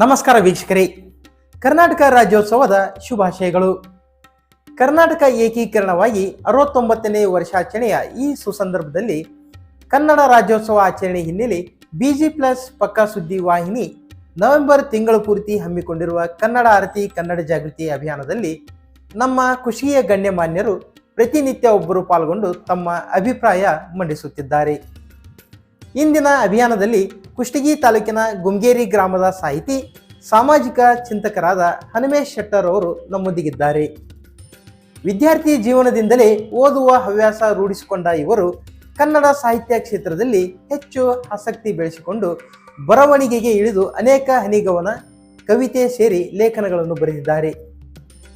ನಮಸ್ಕಾರ ವೀಕ್ಷಕರೇ. ಕರ್ನಾಟಕ ರಾಜ್ಯೋತ್ಸವದ ಶುಭಾಶಯಗಳು. ಕರ್ನಾಟಕ ಏಕೀಕರಣವಾಗಿ ಅರವತ್ತೊಂಬತ್ತನೇ ವರ್ಷಾಚರಣೆಯ ಈ ಸುಸಂದರ್ಭದಲ್ಲಿ ಕನ್ನಡ ರಾಜ್ಯೋತ್ಸವ ಆಚರಣೆ ಹಿನ್ನೆಲೆ ಬಿಜಿ ಪ್ಲಸ್ ಪಕ್ಕಾ ಸುದ್ದಿ ವಾಹಿನಿ ನವೆಂಬರ್ ತಿಂಗಳು ಪೂರ್ತಿ ಹಮ್ಮಿಕೊಂಡಿರುವ ಕನ್ನಡ ಆರತಿ ಕನ್ನಡ ಜಾಗೃತಿ ಅಭಿಯಾನದಲ್ಲಿ ನಮ್ಮ ಖುಷಿಯ ಗಣ್ಯಮಾನ್ಯರು ಪ್ರತಿನಿತ್ಯ ಒಬ್ಬರು ಪಾಲ್ಗೊಂಡು ತಮ್ಮ ಅಭಿಪ್ರಾಯ ಮಂಡಿಸುತ್ತಿದ್ದಾರೆ. ಇಂದಿನ ಅಭಿಯಾನದಲ್ಲಿ ಕುಷ್ಟಗಿ ತಾಲೂಕಿನ ಗುಮ್ಗೇರಿ ಗ್ರಾಮದ ಸಾಹಿತಿ, ಸಾಮಾಜಿಕ ಚಿಂತಕರಾದ ಹನುಮೇಶ್ ಶೆಟ್ಟರ್ ಅವರು ನಮ್ಮೊಂದಿಗಿದ್ದಾರೆ. ವಿದ್ಯಾರ್ಥಿ ಜೀವನದಿಂದಲೇ ಓದುವ ಹವ್ಯಾಸ ರೂಢಿಸಿಕೊಂಡ ಇವರು ಕನ್ನಡ ಸಾಹಿತ್ಯ ಕ್ಷೇತ್ರದಲ್ಲಿ ಹೆಚ್ಚು ಆಸಕ್ತಿ ಬೆಳೆಸಿಕೊಂಡು ಬರವಣಿಗೆಗೆ ಇಳಿದು ಅನೇಕ ಹನಿಗವನ, ಕವಿತೆ ಸೇರಿ ಲೇಖನಗಳನ್ನು ಬರೆದಿದ್ದಾರೆ.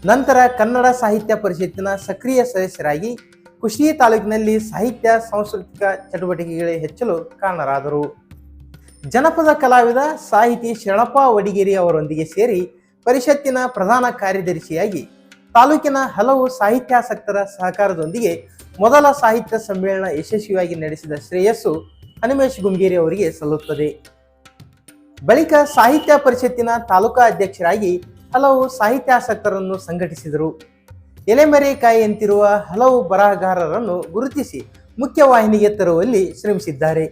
ನಂತರ ಕನ್ನಡ ಸಾಹಿತ್ಯ ಪರಿಷತ್ತಿನ ಸಕ್ರಿಯ ಸದಸ್ಯರಾಗಿ ಕುಷ್ಟಗಿ ತಾಲೂಕಿನಲ್ಲಿ ಸಾಹಿತ್ಯ, ಸಾಂಸ್ಕೃತಿಕ ಚಟುವಟಿಕೆಗಳೇ ಹೆಚ್ಚಲು ಕಾರಣರಾದರು. ಜನಪದ ಕಲಾವಿದ ಸಾಹಿತಿ ಶರಣಪ್ಪ ವಡಿಗೇರಿ ಅವರೊಂದಿಗೆ ಸೇರಿ ಪರಿಷತ್ತಿನ ಪ್ರಧಾನ ಕಾರ್ಯದರ್ಶಿಯಾಗಿ ತಾಲೂಕಿನ ಹಲವು ಸಾಹಿತ್ಯಾಸಕ್ತರ ಸಹಕಾರದೊಂದಿಗೆ ಮೊದಲ ಸಾಹಿತ್ಯ ಸಮ್ಮೇಳನ ಯಶಸ್ವಿಯಾಗಿ ನಡೆಸಿದ ಶ್ರೇಯಸ್ಸು ಹನುಮೇಶ್ ಗುಂಗೇರಿ ಅವರಿಗೆ ಸಲ್ಲುತ್ತದೆ. ಬಳಿಕ ಸಾಹಿತ್ಯ ಪರಿಷತ್ತಿನ ತಾಲೂಕಾ ಅಧ್ಯಕ್ಷರಾಗಿ ಹಲವು ಸಾಹಿತ್ಯಾಸಕ್ತರನ್ನು ಸಂಘಟಿಸಿದರು. ಎಲೆಮರೆಕಾಯಿಯಂತಿರುವ ಹಲವು ಬರಹಗಾರರನ್ನು ಗುರುತಿಸಿ ಮುಖ್ಯವಾಹಿನಿಗೆ ತರುವಲ್ಲಿ ಶ್ರಮಿಸಿದ್ದಾರೆ.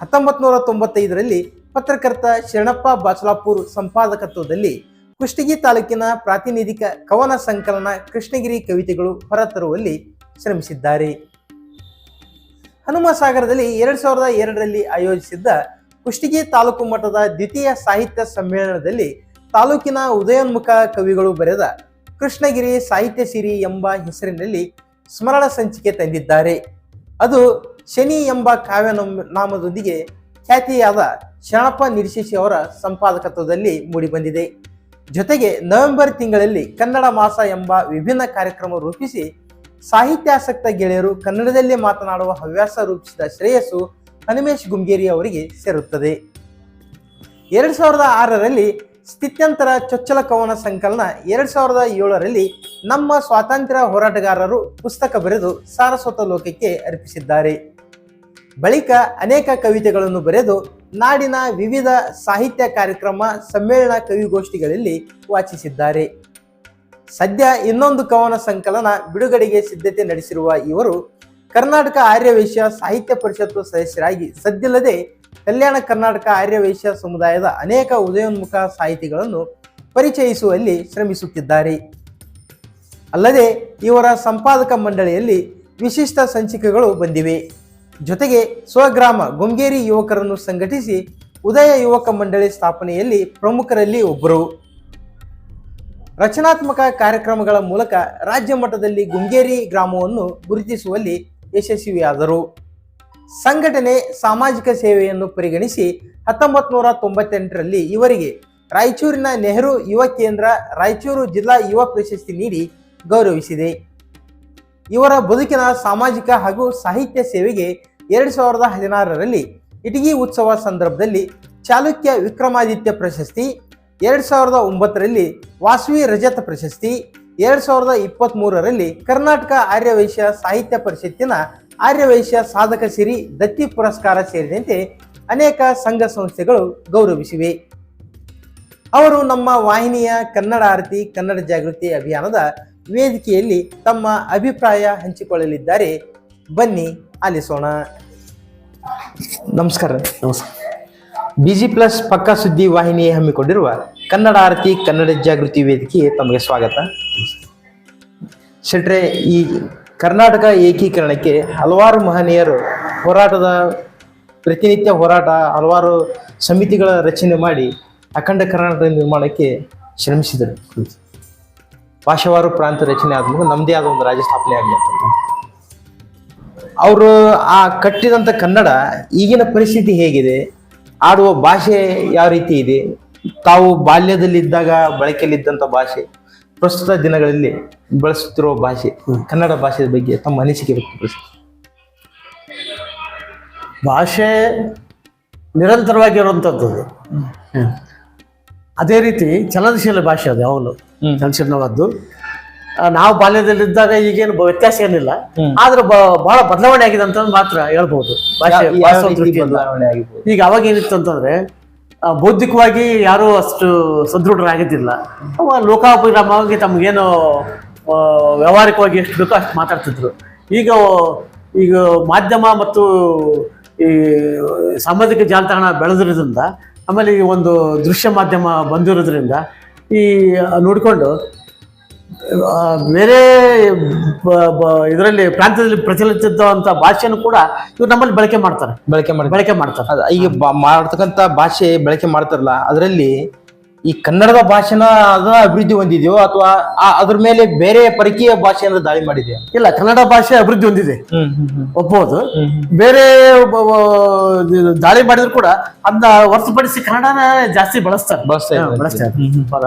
ಹತ್ತೊಂಬತ್ತು ನೂರ ತೊಂಬತ್ತೈದರಲ್ಲಿ ಪತ್ರಕರ್ತ ಶರಣಪ್ಪ ಬಾಚಲಾಪುರ್ ಸಂಪಾದಕತ್ವದಲ್ಲಿ ಕುಷ್ಟಗಿ ತಾಲೂಕಿನ ಪ್ರಾತಿನಿಧಿಕ ಕವನ ಸಂಕಲನ ಕೃಷ್ಣಗಿರಿ ಕವಿತೆಗಳು ಹೊರತರುವಲ್ಲಿ ಶ್ರಮಿಸಿದ್ದಾರೆ. ಹನುಮಸಾಗರದಲ್ಲಿ ಎರಡು ಸಾವಿರದ ಎರಡರಲ್ಲಿ ಆಯೋಜಿಸಿದ್ದ ಕುಷ್ಟಗಿ ತಾಲೂಕು ಮಟ್ಟದ ದ್ವಿತೀಯ ಸಾಹಿತ್ಯ ಸಮ್ಮೇಳನದಲ್ಲಿ ತಾಲೂಕಿನ ಉದಯೋನ್ಮುಖ ಕವಿಗಳು ಬರೆದ ಕೃಷ್ಣಗಿರಿ ಸಾಹಿತ್ಯ ಸಿರಿ ಎಂಬ ಹೆಸರಿನಲ್ಲಿ ಸ್ಮರಣ ಸಂಚಿಕೆ ತಂದಿದ್ದಾರೆ. ಅದು ಶನಿ ಎಂಬ ಕಾವ್ಯ ನಮ್- ನಾಮದೊಂದಿಗೆ ಖ್ಯಾತಿಯಾದ ಶರಣಪ್ಪ ನಿರ್ಶೇಷಿ ಅವರ ಸಂಪಾದಕತ್ವದಲ್ಲಿ ಮೂಡಿಬಂದಿದೆ. ಜೊತೆಗೆ ನವೆಂಬರ್ ತಿಂಗಳಲ್ಲಿ ಕನ್ನಡ ಮಾಸ ಎಂಬ ವಿಭಿನ್ನ ಕಾರ್ಯಕ್ರಮ ರೂಪಿಸಿ ಸಾಹಿತ್ಯಾಸಕ್ತ ಗೆಳೆಯರು ಕನ್ನಡದಲ್ಲಿ ಮಾತನಾಡುವ ಹವ್ಯಾಸ ರೂಪಿಸಿದ ಶ್ರೇಯಸ್ಸು ಹನುಮೇಶ್ ಗುಂಗೇರಿ ಅವರಿಗೆ ಸೇರುತ್ತದೆ. ಎರಡು ಸಾವಿರದ ಆರರಲ್ಲಿ ಸ್ಥಿತ್ಯಂತರ ಚೊಚ್ಚಲ ಕವನ ಸಂಕಲನ ಎರಡ್ ಸಾವಿರದ ಏಳರಲ್ಲಿ ನಮ್ಮ ಸ್ವಾತಂತ್ರ್ಯ ಹೋರಾಟಗಾರರು ಪುಸ್ತಕ ಬರೆದು ಸಾರಸ್ವತ ಲೋಕಕ್ಕೆ ಅರ್ಪಿಸಿದ್ದಾರೆ. ಬಳಿಕ ಅನೇಕ ಕವಿತೆಗಳನ್ನು ಬರೆದು ನಾಡಿನ ವಿವಿಧ ಸಾಹಿತ್ಯ ಕಾರ್ಯಕ್ರಮ, ಸಮ್ಮೇಳನ ಕವಿಗೋಷ್ಠಿಗಳಲ್ಲಿ ವಾಚಿಸಿದ್ದಾರೆ ಸದ್ಯ ಇನ್ನೊಂದು ಕವನ ಸಂಕಲನ ಬಿಡುಗಡೆಗೆ ಸಿದ್ಧತೆ ನಡೆಸಿರುವ ಇವರು ಕರ್ನಾಟಕ ಆರ್ಯವೈಶ್ಯ ಸಾಹಿತ್ಯ ಪರಿಷತ್ತು ಸದಸ್ಯರಾಗಿ ಸದ್ಯಲ್ಲದೆ ಕಲ್ಯಾಣ ಕರ್ನಾಟಕ ಆರ್ಯವೈಶ್ಯ ಸಮುದಾಯದ ಅನೇಕ ಉದಯೋನ್ಮುಖ ಸಾಹಿತಿಗಳನ್ನು ಪರಿಚಯಿಸುವಲ್ಲಿ ಶ್ರಮಿಸುತ್ತಿದ್ದಾರೆ. ಅಲ್ಲದೆ ಇವರ ಸಂಪಾದಕ ಮಂಡಳಿಯಲ್ಲಿ ವಿಶಿಷ್ಟ ಸಂಚಿಕೆಗಳು ಬಂದಿವೆ. ಜೊತೆಗೆ ಸ್ವಗ್ರಾಮ ಗೊಂಗೇರಿ ಯುವಕರನ್ನು ಸಂಘಟಿಸಿ ಉದಯ ಯುವಕ ಮಂಡಳಿ ಸ್ಥಾಪನೆಯಲ್ಲಿ ಪ್ರಮುಖರಲ್ಲಿ ಒಬ್ಬರು. ರಚನಾತ್ಮಕ ಕಾರ್ಯಕ್ರಮಗಳ ಮೂಲಕ ರಾಜ್ಯ ಮಟ್ಟದಲ್ಲಿ ಗುಂಗೇರಿ ಗ್ರಾಮವನ್ನು ಗುರುತಿಸುವಲ್ಲಿ ಯಶಸ್ವಿಯಾದರು. ಸಂಘಟನೆ ಸಾಮಾಜಿಕ ಸೇವೆಯನ್ನು ಪರಿಗಣಿಸಿ ಹತ್ತೊಂಬತ್ತು ನೂರ ತೊಂಬತ್ತೆಂಟರಲ್ಲಿ ಇವರಿಗೆ ರಾಯಚೂರಿನ ನೆಹರು ಯುವ ಕೇಂದ್ರ, ರಾಯಚೂರು ಜಿಲ್ಲಾ ಯುವ ಪ್ರಶಸ್ತಿ ನೀಡಿ ಗೌರವಿಸಿದೆ. ಇವರ ಬದುಕಿನ ಸಾಮಾಜಿಕ ಹಾಗೂ ಸಾಹಿತ್ಯ ಸೇವೆಗೆ ಎರಡು ಸಾವಿರದ ಹದಿನಾರರಲ್ಲಿ ಇಟಗಿ ಉತ್ಸವ ಸಂದರ್ಭದಲ್ಲಿ ಚಾಲುಕ್ಯ ವಿಕ್ರಮಾದಿತ್ಯ ಪ್ರಶಸ್ತಿ, ಎರಡು ಸಾವಿರದ ಒಂಬತ್ತರಲ್ಲಿ ವಾಸವಿ ರಜತ ಪ್ರಶಸ್ತಿ, ಎರಡು ಸಾವಿರದ ಇಪ್ಪತ್ತ್ಮೂರರಲ್ಲಿ ಕರ್ನಾಟಕ ಆರ್ಯವೈಶ್ಯ ಸಾಹಿತ್ಯ ಪರಿಷತ್ತಿನ ಆರ್ಯವೈಶ್ಯ ಸಾಧಕ ಸಿರಿ ದತ್ತಿ ಪುರಸ್ಕಾರ ಸೇರಿದಂತೆ ಅನೇಕ ಸಂಘ ಸಂಸ್ಥೆಗಳು ಗೌರವಿಸಿವೆ. ಅವರು ನಮ್ಮ ವಾಹಿನಿಯ ಕನ್ನಡ ಆರತಿ ಕನ್ನಡ ಜಾಗೃತಿ ಅಭಿಯಾನದ ವೇದಿಕೆಯಲ್ಲಿ ತಮ್ಮ ಅಭಿಪ್ರಾಯ ಹಂಚಿಕೊಳ್ಳಲಿದ್ದಾರೆ. ಬನ್ನಿ ಆಲಿಸೋಣ. ನಮಸ್ಕಾರ. ನಮಸ್ಕಾರ. ಬಿಜಿ ಪ್ಲಸ್ ಪಕ್ಕಾ ಸುದ್ದಿ ವಾಹಿನಿ ಹಮ್ಮಿಕೊಂಡಿರುವ ಕನ್ನಡ ಆರತಿ ಕನ್ನಡ ಜಾಗೃತಿ ವೇದಿಕೆಗೆ ತಮಗೆ ಸ್ವಾಗತ. ಶೆಟ್ರೆ ಈ ಕರ್ನಾಟಕ ಏಕೀಕರಣಕ್ಕೆ ಹಲವಾರು ಮಹನೀಯರು ಹೋರಾಟದ ಪ್ರತಿನಿತ್ಯ ಹೋರಾಟ, ಹಲವಾರು ಸಮಿತಿಗಳ ರಚನೆ ಮಾಡಿ ಅಖಂಡ ಕರ್ನಾಟಕ ನಿರ್ಮಾಣಕ್ಕೆ ಶ್ರಮಿಸಿದರು. ಭಾಷಾವಾರು ಪ್ರಾಂತ ರಚನೆ ಆದ್ಮೇಲೆ ನಮ್ಮದೇ ಆದ ಒಂದು ರಾಜ್ಯ ಸ್ಥಾಪನೆ ಆಗಲಿ ಅವರು ಆ ಕಟ್ಟಿದಂಥ ಕನ್ನಡ ಈಗಿನ ಪರಿಸ್ಥಿತಿ ಹೇಗಿದೆ? ಆಡುವ ಭಾಷೆ ಯಾವ ರೀತಿ ಇದೆ? ತಾವು ಬಾಲ್ಯದಲ್ಲಿದ್ದಾಗ ಬಳಕೆಯಲ್ಲಿದ್ದಂಥ ಭಾಷೆ ಪ್ರಸ್ತುತ ದಿನಗಳಲ್ಲಿ ಬಳಸುತ್ತಿರುವ ಭಾಷೆ ಕನ್ನಡ ಭಾಷೆ ಬಗ್ಗೆ ತಮ್ಮ ಅನಿಸಿಕೆ ವ್ಯಕ್ತಪಡಿಸಿ. ಭಾಷೆ ನಿರಂತರವಾಗಿರುವಂಥದ್ದು ಅದು. ಅದೇ ರೀತಿ ಚಲನಶೀಲ ಭಾಷೆ ಅದು ಯಾವಾಗಲೂ. ಚಲನಶೀಲವಾದ್ದು. ನಾವು ಬಾಲ್ಯದಲ್ಲಿದ್ದಾಗ ಈಗೇನು ವ್ಯತ್ಯಾಸ ಏನಿಲ್ಲ. ಆದ್ರೆ ಬಹಳ ಬದಲಾವಣೆ ಆಗಿದೆ ಅಂತ ಮಾತ್ರ ಹೇಳ್ಬಹುದು ಭಾಷೆ ಈಗ ಅವಾಗ ಏನಿತ್ತು ಅಂತಂದ್ರೆ ಬೌದ್ಧಿಕವಾಗಿ ಯಾರೂ ಅಷ್ಟು ಸದೃಢರಾಗಿದ್ದಿಲ್ಲ. ಅವ ಲೋಕಾಭಿರಾಮವಾಗಿ ತಮಗೇನು ವ್ಯವಹಾರಿಕವಾಗಿ ಎಷ್ಟು ಬೇಕೋ ಅಷ್ಟು ಮಾತಾಡ್ತಿದ್ರು. ಈಗ ಈಗ ಮಾಧ್ಯಮ ಮತ್ತು ಈ ಸಾಮಾಜಿಕ ಜಾಲತಾಣ ಬೆಳೆದಿರೋದ್ರಿಂದ, ಆಮೇಲೆ ಈ ಒಂದು ದೃಶ್ಯ ಮಾಧ್ಯಮ ಬಂದಿರೋದ್ರಿಂದ ಈ ನೋಡಿಕೊಂಡು ಬೇರೆ ಇದರಲ್ಲಿ ಪ್ರಾಂತ್ಯದಲ್ಲಿ ಪ್ರಚಲಿತ ಭಾಷೆಯನ್ನು ಕೂಡ ಇವ್ರು ನಮ್ಮಲ್ಲಿ ಬಳಕೆ ಮಾಡ್ತಾರೆ. ಬಳಕೆ ಮಾಡಿ ಬಳಕೆ ಮಾಡ್ತಾರೆ. ಈಗ ಮಾಡ್ತಕ್ಕಂಥ ಭಾಷೆ ಬಳಕೆ ಮಾಡ್ತಾರಲ್ಲ ಅದರಲ್ಲಿ ಈ ಕನ್ನಡದ ಭಾಷೆನ ಅದನ್ನ ಅಭಿವೃದ್ಧಿ ಹೊಂದಿದೆಯೋ ಅಥವಾ ಅದ್ರ ಮೇಲೆ ಬೇರೆ ಪರಕೀಯ ಭಾಷೆಯನ್ನು ದಾಳಿ ಮಾಡಿದೆಯಾ? ಇಲ್ಲ ಕನ್ನಡ ಭಾಷೆ ಅಭಿವೃದ್ಧಿ ಹೊಂದಿದೆ. ಒಪ್ಪಬಹುದು ಬೇರೆ ದಾಳಿ ಮಾಡಿದ್ರು ಕೂಡ ಅದನ್ನ ಹೊರತುಪಡಿಸಿ ಕನ್ನಡನ ಜಾಸ್ತಿ ಬಳಸ್ತಾರೆ. ಬಳಸ್ತಾ ಬಳಸ್ತಾರೆ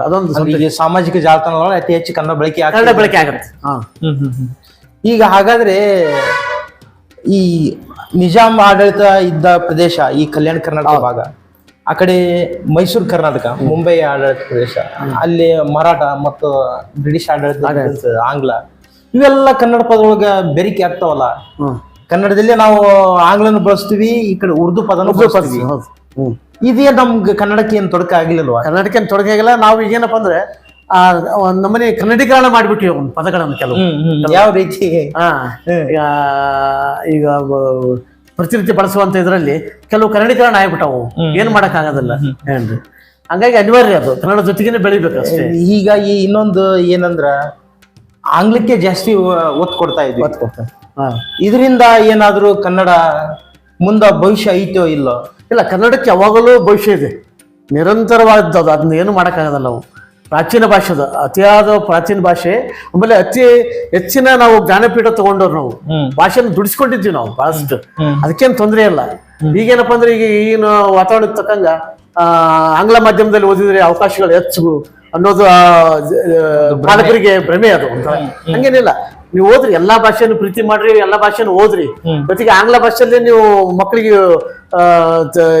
ಅದೊಂದು ಸಾಮಾಜಿಕ ಜಾಲತಾಣಗಳಲ್ಲಿ ಅತಿ ಹೆಚ್ಚು ಕನ್ನಡ ಬಳಕೆ. ಕನ್ನಡ ಬಳಕೆ ಆಗುತ್ತೆ. ಈಗ ಹಾಗಾದ್ರೆ ಈ ನಿಜಾಮ್ ಆಡಳಿತ ಇದ್ದ ಪ್ರದೇಶ ಈ ಕಲ್ಯಾಣ ಕರ್ನಾಟಕ ಭಾಗ ಆ ಕಡೆ ಮೈಸೂರು ಕರ್ನಾಟಕ ಮುಂಬೈ ಆಡಳಿತ ಪ್ರದೇಶ ಅಲ್ಲಿ ಮರಾಠ ಮತ್ತು ಬ್ರಿಟಿಷ್ ಆಡಳಿತ ಆಂಗ್ಲ ಇವೆಲ್ಲ ಕನ್ನಡ ಪದೊಳಗ ಬೆರಿಕೆ ಆಗ್ತಾವಲ್ಲ. ಕನ್ನಡದಲ್ಲಿ ನಾವು ಆಂಗ್ಲನ ಬಳಸ್ತೀವಿ ಈ ಕಡೆ ಉರ್ದು ಪದನ ಬಳಸ್ತೀವಿ. ಇದೇ ನಮ್ಗೆ ಕನ್ನಡಕ್ಕೆ ಏನು ತೊಡಕ ಆಗಿಲ್ಲ ಕನ್ನಡಕ್ಕೆ ತೊಡಗಿಲ್ಲ ನಾವು ಈಗೇನಪ್ಪ ಅಂದ್ರೆ ನಮ್ಮನೆ ಕನ್ನಡೀಕರಣ ಮಾಡಿಬಿಟ್ಟಿವಿ ಒಂದು ಪದಗಳನ್ನು ಕೆಲವು. ಯಾವ ರೀತಿ? ಹಾ. ಈಗ ಪ್ರತಿನಿತ್ಯ ಬಳಸುವಂತ ಇದರಲ್ಲಿ ಕೆಲವು ಕನ್ನಡೀಕರಣ ಆಗ್ಬಿಟ್ಟವು ಏನ್ ಮಾಡಕ್ ಆಗೋದಿಲ್ಲ ಏನ್ರಿ? ಹಂಗಾಗಿ ಅನಿವಾರ್ಯ ಅದು. ಕನ್ನಡ ಜೊತೆಗೇನೆ ಬೆಳಿಬೇಕು ಅಷ್ಟೇ. ಈಗ ಈ ಇನ್ನೊಂದು ಏನಂದ್ರ ಆಂಗ್ಲಕ್ಕೆ ಜಾಸ್ತಿ ಒತ್ತು ಕೊಡ್ತಾ ಇದ್ವಿ. ಇದರಿಂದ ಏನಾದ್ರೂ ಕನ್ನಡ ಮುಂದ ಭವಿಷ್ಯ ಐತೋ ಇಲ್ಲೋ? ಇಲ್ಲ ಕನ್ನಡಕ್ಕೆ ಯಾವಾಗಲೂ ಭವಿಷ್ಯ ಇದೆ. ನಿರಂತರವಾದದ್ದು ಅದು. ಅದನ್ನ ಏನು ಮಾಡೋಕ್ಕಾಗೋದಲ್ಲ ನಾವು. ಪ್ರಾಚೀನ ಭಾಷೆ ಅದು ಅತಿಯಾದ ಪ್ರಾಚೀನ ಭಾಷೆ ಆಮೇಲೆ ಅತಿ ಹೆಚ್ಚಿನ ನಾವು ಜ್ಞಾನಪೀಠ ತಗೊಂಡವ್ರು ನಾವು. ಭಾಷೆನ ದುಡಿಸ್ಕೊಂಡಿದ್ವಿ ನಾವು ಬಹಳಷ್ಟು ಅದಕ್ಕೇನು ತೊಂದರೆ ಇಲ್ಲ. ಈಗೇನಪ್ಪ ಅಂದ್ರೆ ಈಗ ಈಗಿನ ವಾತಾವರಣಕ್ಕೆ ತಕ್ಕಂಗ ಆ, ಆಂಗ್ಲ ಮಾಧ್ಯಮದಲ್ಲಿ ಓದಿದ್ರೆ ಅವಕಾಶಗಳು ಹೆಚ್ಚು ಅನ್ನೋದು ಬಾಲಕರಿಗೆ ಭ್ರಮೆ. ಅದು. ಹಂಗೇನಿಲ್ಲ. ನೀವು ಓದ್ರಿ ಎಲ್ಲಾ ಭಾಷೆಯನ್ನು ಪ್ರೀತಿ ಮಾಡ್ರಿ ಎಲ್ಲಾ ಭಾಷೆನು ಓದ್ರಿ. ಜೊತೆಗೆ ಆಂಗ್ಲ ಭಾಷೆಯಲ್ಲಿ ನೀವು ಮಕ್ಕಳಿಗೆ